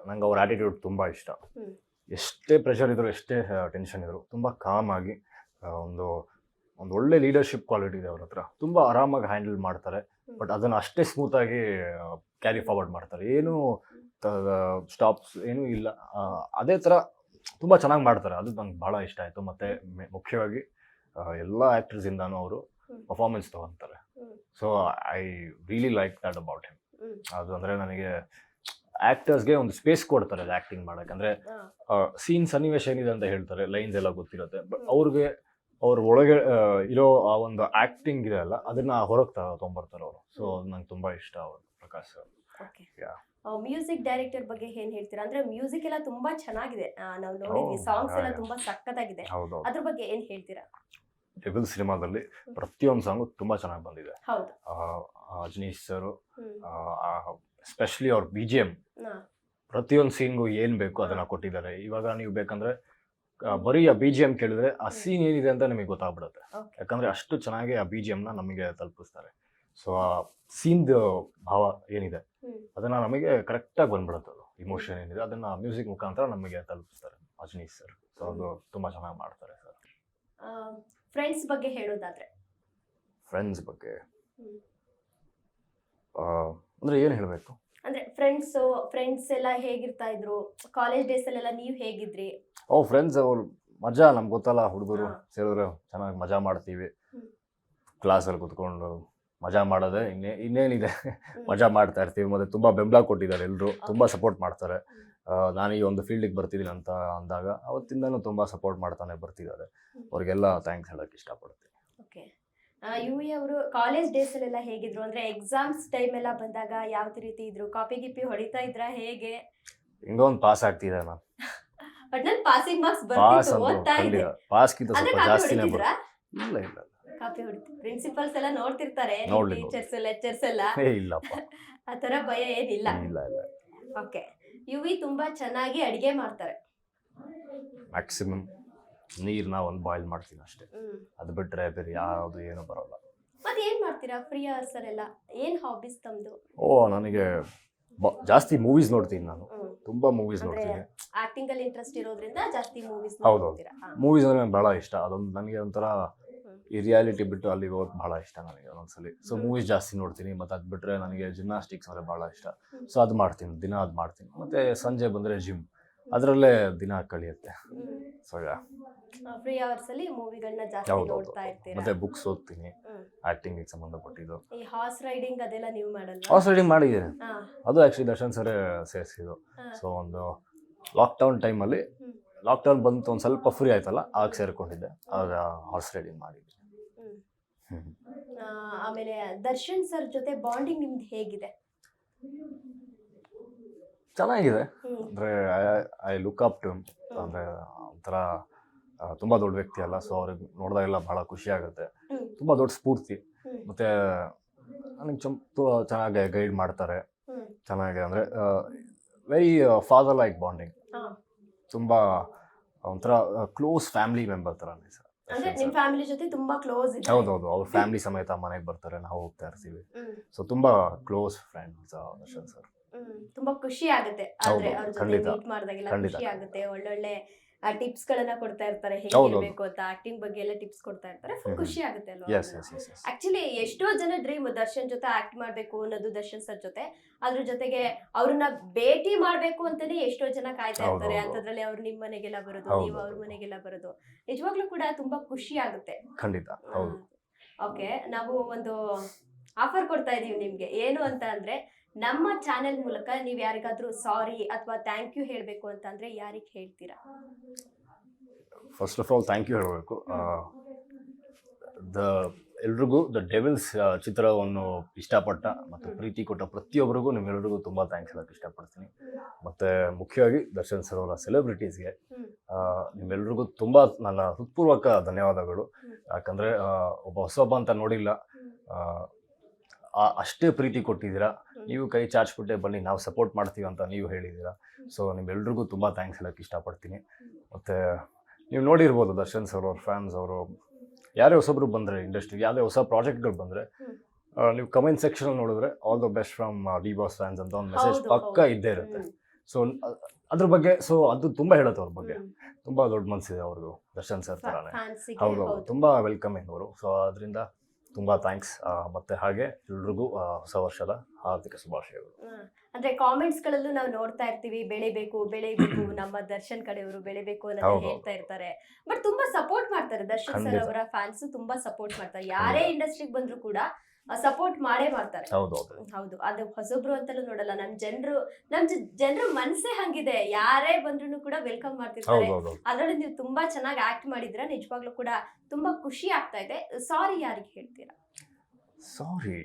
ನಂಗೆ ಅವ್ರ ಆಟಿಟ್ಯೂಡ್ ತುಂಬ ಇಷ್ಟ. ಹ್ಮ್. ಎಷ್ಟೇ ಪ್ರೆಷರ್ ಇದ್ರು ಎಷ್ಟೇ ಟೆನ್ಷನ್ ಇದ್ರು ತುಂಬ ಕಾಮ್ ಆಗಿ ಆ, ಒಂದು ಒಂದು ಒಳ್ಳೆ ಲೀಡರ್ಶಿಪ್ ಕ್ವಾಲಿಟಿ ಇದೆ ಅವ್ರ ಹತ್ರ. ತುಂಬ ಆರಾಮಾಗಿ ಹ್ಯಾಂಡಲ್ ಮಾಡ್ತಾರೆ ಬಟ್ ಅದನ್ನು ಅಷ್ಟೇ ಸ್ಮೂತಾಗಿ ಕ್ಯಾರಿ ಫಾರ್ವರ್ಡ್ ಮಾಡ್ತಾರೆ. ಏನು ಸ್ಟಾಪ್ಸ್ ಏನೂ ಇಲ್ಲ. ಅದೇ ಥರ ತುಂಬ ಚೆನ್ನಾಗಿ ಮಾಡ್ತಾರೆ. ಅದು ನಂಗೆ ಭಾಳ ಇಷ್ಟ ಆಯಿತು. ಮತ್ತು ಮುಖ್ಯವಾಗಿ ಎಲ್ಲ ಆ್ಯಕ್ಟರ್ಸಿಂದಾನು ಅವರು. Performance ತೊಗೊತಾರೆ. So I really like that about him. ಅದು ಅಂದರೆ ನನಗೆ ಆ್ಯಕ್ಟರ್ಸ್ಗೆ ಒಂದು ಸ್ಪೇಸ್ ಕೊಡ್ತಾರೆ ಅದು ಆ್ಯಕ್ಟಿಂಗ್ ಮಾಡೋಕ್ಕೆ. ಅಂದರೆ. ಸೀನ್ ಸನ್ನಿವೇಶ ಏನಿದೆ ಅಂತ ಹೇಳ್ತಾರೆ ಲೈನ್ಸ್ ಎಲ್ಲ ಗೊತ್ತಿರುತ್ತೆ ಬಟ್ ಅವ್ರಿಗೆ ಅವ್ರ ಒಳಗೆ ಇರೋ ಆ ಒಂದು ಆಕ್ಟಿಂಗ್ ಇದೆ ಅಲ್ಲ ಅದನ್ನ ಹೊರಗೆ ತಗೊಂಬರ್ತಾರೆ ಅವರು. ಸೊ ನಂಗೆ ತುಂಬಾ ಇಷ್ಟ ಅವರು Prakash sir okay. Music director ಬಗ್ಗೆ ಏನ್ ಹೇಳ್ತೀರಾ? ಅಂದ್ರೆ ಮ್ಯೂಸಿಕ್ ಎಲ್ಲ ತುಂಬಾ ಚೆನ್ನಾಗಿದೆ. ನಾವು ನೋಡಿದ್ವಿ. ಸಾಂಗ್ಸ್ ಎಲ್ಲ. ತುಂಬಾ ಸಕ್ಕತ್ತಾಗಿದೆ ಅದ್ರ ಬಗ್ಗೆ ಏನ್ ಹೇಳ್ತೀರಾ? ಡೆಬಲ್ ಸಿನಿಮಾದಲ್ಲಿ ಪ್ರತಿಯೊಂದು ಸಾಂಗು ತುಂಬಾ ಚೆನ್ನಾಗಿ ಬಂದಿದೆ. ಅಜನೀಶ್ ಸರ್ ಎಸ್ಪೆಷಲಿ ಸ್ಪೆಷಲಿ ಅವ್ರ ಬಿ ಜಿ ಎಂ. ಪ್ರತಿಯೊಂದು ಸೀನ್ಗೂ ಏನು ಬೇಕು ಅದನ್ನ ಕೊಟ್ಟಿದ್ದಾರೆ. ಇವಾಗ ನೀವು ಬೇಕಂದ್ರೆ ಬರೀ ಆ ಬಿ ಜಿ ಎಂ ಕೇಳಿದ್ರೆ ಆ ಸೀನ್ ಏನಿದೆ ಅಂತ ನಿಮಗೆ ಗೊತ್ತಾಗ್ಬಿಡುತ್ತೆ. ಯಾಕಂದ್ರೆ ಅಷ್ಟು ಚೆನ್ನಾಗಿ ಆ ಬಿ ಜಿ ಎಮ್ನ ನಮಗೆ ತಲುಪಿಸ್ತಾರೆ. ಸೊ ಆ ಸೀನ್ದು ಭಾವ ಏನಿದೆ. ಅದನ್ನ ನಮಗೆ ಕರೆಕ್ಟಾಗಿ ಬಂದ್ಬಿಡುತ್ತೆ ಅದು. ಇಮೋಷನ್ ಏನಿದೆ ಅದನ್ನ ಮ್ಯೂಸಿಕ್ ಮುಖಾಂತರ ನಮಗೆ ತಲುಪಿಸ್ತಾರೆ ಅಜನೀಶ್ ಸರ್ ಸೊ ಅದು ತುಂಬಾ ಚೆನ್ನಾಗಿ ಮಾಡ್ತಾರೆ ಸರ್ ಫ್ರೆಂಡ್ಸ್ ಬಗ್ಗೆ ಹೇಳೋದಾದ್ರೆ? ಫ್ರೆಂಡ್ಸ್ ಬಗ್ಗೆ? ಅಂದ್ರೆ ಏನು ಹೇಳಬೇಕು? ಅಂದ್ರೆ ಫ್ರೆಂಡ್ಸ್ ಫ್ರೆಂಡ್ಸ್ ಎಲ್ಲ ಹೇಗಿರ್ತಾ ಇದ್ರು? ಕಾಲೇಜ್ ಡೇಸ್ ಅಲ್ಲೆಲ್ಲ ನೀವು ಹೇಗಿದ್ರಿ? ಓ ಫ್ರೆಂಡ್ಸ್ ಅವ್ರು ಮಜಾ ನಮ್ಗೆ ಗೊತ್ತಲ್ಲ ಹುಡುಗರು ಸೇರಿದ್ರು ಚೆನ್ನಾಗಿ ಮಜಾ ಮಾಡ್ತೀವಿ. ಕ್ಲಾಸಲ್ಲಿ ಕುತ್ಕೊಂಡು ಮಜಾ ಮಾಡೋದೇ ಇನ್ನೇ ಇನ್ನೇನಿದೆ. ಮಜಾ ಮಾಡ್ತಾ ಇರ್ತೀವಿ. ಮತ್ತು ತುಂಬ ಬೆಂಬಲ ಕೊಟ್ಟಿದ್ದಾರೆ ಎಲ್ಲರೂ ತುಂಬ ಸಪೋರ್ಟ್ ಮಾಡ್ತಾರೆ. ನಾನು ಈ ಒಂದು ಫೀಲ್ಡಿಗೆ ಬರ್ತಿದ್ದೀನಿ ಅಂತ ಅಂದಾಗ ಅವತ್ತಿಂದನೂ ತುಂಬ ಸಪೋರ್ಟ್ ಮಾಡ್ತಾನೆ ಬರ್ತಿದ್ದಾರೆ. ಅವ್ರಿಗೆಲ್ಲ ಥ್ಯಾಂಕ್ಸ್ ಹೇಳೋಕ್ಕೆ ಇಷ್ಟಪಡ್ತೀನಿ. ಓಕೆ. ಯು ವಿ ಅವರು ಕಾಲೇಜ್ ಡೇಸಲ್ಲೆಲ್ಲ ಹೇಗಿದ್ರು? ಅಂದ್ರೆ ಎಕ್ಸಾಮ್ಸ್ ಟೈಮ್ ಎಲ್ಲ ಬಂದಾಗ ಯಾವ ರೀತಿ ಇದ್ರು? ಕಾಪಿ ಗಿಪಿ ಹೊಡಿತಾ ಇದ್ರ? ಹೇಗೆ? ಹಿಂಗೊಂದು ಪಾಸ್ ಆಗ್ತಿದೆ ನಾನು. ಒಟ್ನಲ್ಲಿ ಪಾಸಿಂಗ್ ಮಾರ್ಕ್ಸ್ ಪಾಸ್ ಬರ್ತಿತ್ತು ಅಂತ ಓದ್ತಾ ಇದ್ದೆ. ಖಂಡಿತ ಪಾಸ್ಗಿಂತ ಅಂದ್ರೆ ಸ್ವಲ್ಪ ಕಾಪಿ ಜಾಸ್ತಿನೇ ಹೊಡಿತಿದ್ರಾ? ಇಲ್ಲ ಇಲ್ಲ ಕಾಪಿ ಹೊಡಿತು ಪ್ರಿನ್ಸಿಪಲ್ಸ್ ಎಲ್ಲ ನೋಡ್ತಿರ್ತಾರೆ ನೋಡ್ಲಿ, ಟೀಚರ್ಸ್ ಲೆಕ್ಚರ್ಸ್ ಎಲ್ಲ. ಏ ಇಲ್ಲಪ್ಪ. ತರ ಭಯ ಏನಿಲ್ಲ. ಇಲ್ಲ ಇಲ್ಲ. ಓಕೆ ಯು ವಿ ತುಂಬಾ ಚೆನ್ನಾಗಿ ಅಡಿಗೆ ಮಾಡ್ತಾರೆ. ಮ್ಯಾಕ್ಸಿಮಮ್ ನೀರ್ನ ಒಂದು ಬಾಯ್ಲ್ ಮಾಡ್ತೀನಿ ಅಷ್ಟೇ. ಹ್ಮ್. ಅದು ಬಿಟ್ರೆ ಬೇರೆ ಯಾವುದು ಏನೂ ಬರೋಲ್ಲ. ಮತ್ತೆ ಏನ್ ಮಾಡ್ತೀರಾ? ಫ್ರೀ ಅವರ್ಸ್ ಎಲ್ಲ ಏನ್ ಹಾಬೀಸ್ ತಮ್ದು? ಓ ನನಗೆ ಜಾಸ್ತಿ ಮೂವೀಸ್ ನೋಡ್ತೀನಿ ನಾನು. ತುಂಬಾ ಮೂವೀಸ್ ನೋಡ್ತೀನಿ. ಆಕ್ಟಿಂಗ್ ಅಲ್ಲಿ ಇಂಟ್ರೆಸ್ಟ್ ಇರೋದ್ರಿಂದ ಜಾಸ್ತಿ ಮೂವೀಸ್ ಹೌದು, ನೋಡ್ತೀರಾ? ಹಾ. ಮೂವೀಸ್ ಅಂದ್ರೆ ನಂಗೆ ಬಹಳ ಇಷ್ಟ. ಅದೊಂದು ನನಗೆ ಒಂಥರ ಈ ರಿಯಾಲಿಟಿ ಬಿಟ್ಟು ಅಲ್ಲಿಗೆ ಹೋಗೋಕೆ ಬಹಳ ಇಷ್ಟ ನನಗೆ ಒಂದೊಂದ್ಸಲಿ ಸೊ ಮೂವೀಸ್ ಜಾಸ್ತಿ ನೋಡ್ತೀನಿ ಮತ್ತು ಅದು ಬಿಟ್ಟರೆ ನನಗೆ ಜಿಮ್ನಾಸ್ಟಿಕ್ಸ್ ಅಂದರೆ ಭಾಳ ಇಷ್ಟ. ಸೊ ಅದು ಮಾಡ್ತೀನಿ ದಿನ ಅದು ಮಾಡ್ತೀನಿ. ಮತ್ತು ಸಂಜೆ ಬಂದರೆ ಜಿಮ್ ಅದರಲ್ಲೇ ದಿನ ಕಳೆಯುತ್ತೆ. ಸೊ ಫ್ರೀ ಅವರ್ಸ್ ಅಲ್ಲಿ ಮೂವಿಗಳನ್ನ ಜಾಸ್ತಿ. ನೋಡ್ತಾ ಇರ್ತೀರಾ? ಮತ್ತು ಬುಕ್ಸ್ ಓದ್ತೀನಿ. ಆಕ್ಟಿಂಗ್ ಆ್ಯಕ್ಟಿಂಗಿಗೆ ಸಂಬಂಧಪಟ್ಟಿದ್ದು. ಈ ಹಾರ್ಸ್ ರೈಡಿಂಗ್ ಅದೆಲ್ಲ ನೀವು ಮಾಡಲ್ವಾ? ಹಾರ್ಸ್ ರೈಡಿಂಗ್ ಮಾಡಿದ್ದೀನಿ. ಅದು ಆ್ಯಕ್ಚುಲಿ ದರ್ಶನ್ ಸರ್ ಸೇರಿಸಿದ್ದು. ಸೊ ಒಂದು ಲಾಕ್ಡೌನ್ ಟೈಮಲ್ಲಿ. ಲಾಕ್ಡೌನ್ ಬಂತು ಒಂದು ಸ್ವಲ್ಪ ಫ್ರೀ ಆಯ್ತಲ್ಲ ಆಗ ಸೇರ್ಕೊಂಡಿದ್ದೆ. ಆಗ ಹಾರ್ಸ್ ರೈಡಿಂಗ್ ಮಾಡಿದ್ದೆ. ಆಮೇಲೆ ದರ್ಶನ್ ಸರ್ ಜೊತೆ ಬಾಂಡಿಂಗ್ ನಿಮ್ದು ಹೇಗಿದೆ? ಚೆನ್ನಾಗಿದೆ. ಅಂದರೆ ಐ ಲುಕ್ ಅಪ್ ಟು ಅಂದರೆ ಒಂಥರ ತುಂಬ ದೊಡ್ಡ ವ್ಯಕ್ತಿ ಅಲ್ಲ. ಸೊ ಅವ್ರಿಗೆ ನೋಡಿದಾಗೆಲ್ಲ ಭಾಳ ಖುಷಿ ಆಗುತ್ತೆ. ತುಂಬ ದೊಡ್ಡ ಸ್ಫೂರ್ತಿ. ಮತ್ತು ನನಗೆ ಚಮ್ ಚೆನ್ನಾಗಿ ಗೈಡ್ ಮಾಡ್ತಾರೆ. ಚೆನ್ನಾಗಿ ಅಂದರೆ ವೆರಿ ಫಾದರ್ ಲೈಕ್ ಬಾಂಡಿಂಗ್ ತುಂಬ ಒಂಥರ ಕ್ಲೋಸ್ ಫ್ಯಾಮಿಲಿ ಮೆಂಬರ್ ಥರನೇ ಸರ್ ಅಂದ್ರೆ ನಿಮ್ ಫ್ಯಾಮಿಲಿ ಜೊತೆ ತುಂಬಾ ಕ್ಲೋಸ್ ಇದೆ ಹೌದೌದು. ಅವ್ರ ಫ್ಯಾಮಿಲಿ ಸಮೇತ ಮನೆಗೆ ಬರ್ತಾರೆ ನಾವು ಹೋಗ್ತಾ ಇರ್ತೀವಿ. ಸೊ ತುಂಬಾ ಕ್ಲೋಸ್ ಫ್ರೆಂಡ್ಸ್ ದರ್ಶನ್ ಸರ್. ತುಂಬಾ ಖುಷಿ ಆಗುತ್ತೆ. ಆದ್ರೆ ಅವ್ರ ಜೊತೆ. ಮೀಟ್ ಮಾಡಿದಾಗೆಲ್ಲ ಖುಷಿ ಆಗುತ್ತೆ. ಒಳ್ಳೊಳ್ಳೆ ಟಿಪ್ಸ್ ಗಳನ್ನ ಕೊಡ್ತಾ ಇರ್ತಾರೆ. ಹೇಗೆ ಹೌದು, ಹೌದು. ಇರ್ಬೇಕು ಅಂತ ಆಕ್ಟಿಂಗ್ ಬಗ್ಗೆ ಎಲ್ಲ ಟಿಪ್ಸ್ ಕೊಡ್ತಾ ಇರ್ತಾರೆ. ಫುಲ್ ಖುಷಿ ಆಗುತ್ತೆ ಅಲ್ವಾ ಆಕ್ಚುಲಿ ಎಷ್ಟೋ ಜನ ಡ್ರೀಮ್ ದರ್ಶನ್ ಜೊತೆ ಆಕ್ಟ್ ಮಾಡ್ಬೇಕು ಅನ್ನೋದು ದರ್ಶನ್ ಸರ್ ಜೊತೆ. ಅದ್ರ ಜೊತೆಗೆ ಅವ್ರನ್ನ ಭೇಟಿ ಮಾಡ್ಬೇಕು ಅಂತಾನೆ ಎಷ್ಟೋ ಜನ ಕಾಯ್ತಾ ಇರ್ತಾರೆ. ಅಂತದ್ರಲ್ಲಿ ಅವ್ರು ನಿಮ್ ಮನೆಗೆಲ್ಲ ಬರೋದು ನೀವು ಅವ್ರ ಮನೆಗೆಲ್ಲ ಬರೋದು. ನಿಜವಾಗ್ಲೂ ಕೂಡ ತುಂಬಾ ಖುಷಿ ಆಗುತ್ತೆ. ಖಂಡಿತ ಓಕೆ ನಾವು ಒಂದು ಆಫರ್ ಕೊಡ್ತಾ ಇದೀವಿ ನಿಮ್ಗೆ. ಏನು ಅಂತ ಅಂದ್ರೆ ನಮ್ಮ ಚಾನೆಲ್ ಮೂಲಕ ನೀವು ಯಾರಿಗಾದ್ರೂ ಸಾರಿ ಅಥವಾ ಥ್ಯಾಂಕ್ ಯು ಹೇಳಬೇಕು ಅಂತ ಯಾರಿಗೆ ಯಾರಿಗ್ ಹೇಳ್ತೀರಾ? First of all thank you ಹೇಳಬೇಕು. ದ ಎಲ್ರಿಗೂ ದ ಡೆವಿಲ್ಸ್ ಚಿತ್ರವನ್ನು ಇಷ್ಟಪಟ್ಟ ಮತ್ತು ಪ್ರೀತಿ ಕೊಟ್ಟ ಪ್ರತಿಯೊಬ್ಬರಿಗೂ ನಿಮ್ಮೆಲ್ಲರಿಗೂ ತುಂಬ ಥ್ಯಾಂಕ್ಸ್ ಹೇಳಕ್ಕೆ ಇಷ್ಟಪಡ್ತೀನಿ. ಮತ್ತು ಮುಖ್ಯವಾಗಿ ದರ್ಶನ್ ಸರ್ ಅವರ ಸೆಲೆಬ್ರಿಟೀಸ್ಗೆ. ನಿಮ್ಮೆಲ್ರಿಗೂ ತುಂಬ ನನ್ನ ಹೃತ್ಪೂರ್ವಕ ಧನ್ಯವಾದಗಳು. ಯಾಕಂದರೆ ಒಬ್ಬ ಹೊಸೊಬ್ಬ ಅಂತ ನೋಡಿಲ್ಲ. ಅಷ್ಟೇ ಪ್ರೀತಿ ಕೊಟ್ಟಿದ್ದೀರಾ? ನೀವು ಕೈ ಚಾಚ್ಬಿಟ್ಟೆ ಬನ್ನಿ ನಾವು ಸಪೋರ್ಟ್ ಮಾಡ್ತೀವಿ ಅಂತ ನೀವು ಹೇಳಿದ್ದೀರಾ. ಸೊ ನಿಮ್ಮೆಲ್ರಿಗೂ ತುಂಬ ಥ್ಯಾಂಕ್ಸ್ ಹೇಳಕ್ಕೆ ಇಷ್ಟಪಡ್ತೀನಿ. ಮತ್ತು ನೀವು ನೋಡಿರ್ಬೋದು ದರ್ಶನ್ ಸರ್ ಅವ್ರ ಫ್ಯಾನ್ಸ್ ಅವರು ಯಾರೇ ಹೊಸೊಬ್ರು ಬಂದರೆ ಇಂಡಸ್ಟ್ರಿಗೆ ಯಾವುದೇ ಹೊಸ ಪ್ರಾಜೆಕ್ಟ್ಗಳು ಬಂದರೆ ನೀವು ಕಮೆಂಟ್ ಸೆಕ್ಷನ್ ನೋಡಿದ್ರೆ all the best from D Boss fans ಅಂತ ಒಂದು ಮೆಸೇಜ್ ಪಕ್ಕ ಇದ್ದೇ ಇರುತ್ತೆ. ಸೊ ಅದ್ರ ಬಗ್ಗೆ ಸೊ ಅದು ತುಂಬ ಹೇಳುತ್ತೆ ಅವ್ರ ಬಗ್ಗೆ. ತುಂಬ ದೊಡ್ಡ ಮನಸ್ಸಿದೆ ಅವ್ರಿಗೂ ದರ್ಶನ್ ಸರ್ ಥರನೇ ಹೌದು ತುಂಬ ವೆಲ್ಕಮಿಂಗ್ ಅವರು. ಸೊ ಅದರಿಂದ ತುಂಬ ಥ್ಯಾಂಕ್ಸ್ ಮತ್ತೆ ಹಾಗೆ ಎಲ್ರಿಗೂ ಹೊಸ ವರ್ಷದ ಹಾರ್ದಿಕ ಶುಭಾಶಯಗಳು. ಅಂದ್ರೆ ಕಾಮೆಂಟ್ಸ್ ಗಳಲ್ಲೂ ನಾವು ನೋಡ್ತಾ ಇರ್ತೀವಿ ಬೆಳಿಬೇಕು ಬೆಳಿಬೇಕು ನಮ್ಮ ದರ್ಶನ್ ಕಡೆಯವರು ಬೆಳಿಬೇಕು ಅಂತ ಹೇಳ್ತಾ ಇರ್ತಾರೆ. ಬಟ್ ತುಂಬಾ ಸಪೋರ್ಟ್ ಮಾಡ್ತಾರೆ ದರ್ಶನ್ ಸರ್ ಅವರ ಫ್ಯಾನ್ಸ್ ತುಂಬಾ ಸಪೋರ್ಟ್ ಮಾಡ್ತಾರೆ. ಯಾರೇ ಇಂಡಸ್ಟ್ರಿಗೆ ಬಂದ್ರು ಕೂಡ ಸಪೋರ್ಟ್ ಮಾಡೇ ಮಾಡ್ತಾರೆ. ಹೌದು ಅದು ಹೊಸಬ್ರು ಅಂತಲೂ ನೋಡಲ್ಲ. ನಮ್ ಜನರು ನಮ್ ಜನರ ಮನ್ಸೇ ಹಂಗಿದೆ. ಯಾರೇ ಬಂದ್ರು ಕೂಡ ವೆಲ್ಕಮ್ ಮಾಡ್ತಿರ್ತಾರೆ. ಅದ್ರಲ್ಲಿ ನೀವು ತುಂಬಾ ಚೆನ್ನಾಗಿ ಆಕ್ಟ್ ಮಾಡಿದ್ರ ನಿಜವಾಗ್ಲೂ ಕೂಡ ತುಂಬಾ ಖುಷಿ ಆಗ್ತಾ ಇದೆ. ಸಾರಿ ಯಾರಿಗೆ ಹೇಳ್ತೀರಾ? ಸಾರಿ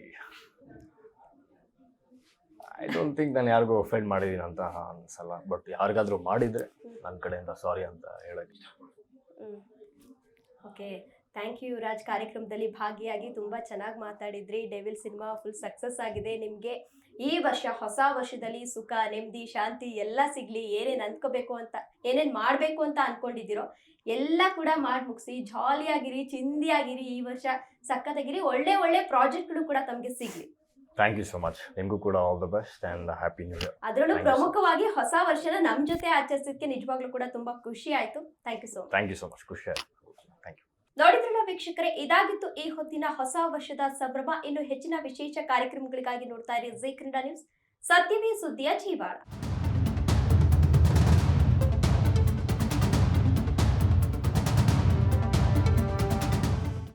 ಐ ಡೋಂಟ್ ಥಿಂಕ್ ನಾನು ಯಾರಿಗೂ ಅಫೆಂಡ್ ಮಾಡಿದ್ದೀನಿ ಅಂತ ಅನ್ಸಲ್ಲ. ಬಟ್ ಯಾರಿಗಾದ್ರೂ ಮಾಡಿದ್ರೆ ನನ್ನ ಕಡೆಯಿಂದ ಸಾರಿ ಅಂತ ಹೇಳಕ್ಕೆ ಓಕೆ ಥ್ಯಾಂಕ್ ಯು ಯುವರಾಜ್ ಕಾರ್ಯಕ್ರಮದಲ್ಲಿ ಭಾಗಿಯಾಗಿ ತುಂಬಾ ಚೆನ್ನಾಗಿ ಮಾತಾಡಿದ್ರಿ. ಡೆವಿಲ್ ಸಿನಿಮಾ ಫುಲ್ ಸಕ್ಸಸ್ ಆಗಿದೆ. ನಿಮಗೆ ಈ ವರ್ಷ ಹೊಸ ವರ್ಷದಲ್ಲಿ ಸುಖ ನೆಮ್ಮದಿ ಶಾಂತಿ ಎಲ್ಲ ಸಿಗ್ಲಿ. ಏನೇನು ಅಂದ್ಕೋಬೇಕು ಅಂತ ಏನೇನ್ ಮಾಡಬೇಕು ಅಂತ ಅಂದ್ಕೊಂಡಿದ್ದೀರೋ ಎಲ್ಲ ಕೂಡ ಮಾಡಿ ಮುಗಿಸಿ ಜಾಲಿಯಾಗಿರಿ ಚಿಂದಿಯಾಗಿರಿ ಈ ವರ್ಷ ಸಖತ್ತಾಗಿರಿ. ಒಳ್ಳೆ ಒಳ್ಳೆ ಪ್ರಾಜೆಕ್ಟ್ಗಳು ಕೂಡ ತಮಗೆ ಸಿಗ್ಲಿ. ಥ್ಯಾಂಕ್ ಯು ಸೋ ಮಚ್ ನಿಮಗೂ ಕೂಡ all the best and happy new year ಅದರಲ್ಲೂ ಪ್ರಮುಖವಾಗಿ ಹೊಸ ವರ್ಷನ ನಮ್ಮ ಜೊತೆ ಆಚರಿಸೋದಕ್ಕೆ ನಿಜವಾಗ್ಲೂ ಕೂಡ ತುಂಬಾ ಖುಷಿ ಆಯ್ತು. Thank you so thank you so much ಖುಷಿ ಆಯ್ತು. ನೋಡಿದ್ರಲ್ಲ ವೀಕ್ಷಕರೇ, ಇದಾಗಿತ್ತು ಈ ಹೊತ್ತಿನ ಹೊಸ ವರ್ಷದ ಸಂಭ್ರಮ. ಇನ್ನು ಹೆಚ್ಚಿನ ವಿಶೇಷ ಕಾರ್ಯಕ್ರಮಗಳಿಗಾಗಿ ನೋಡ್ತಾ ಇರಿ. Zee Kannada news. ಸತ್ಯವೇ ಸುದ್ದಿಯ ಜೀವಾಳ.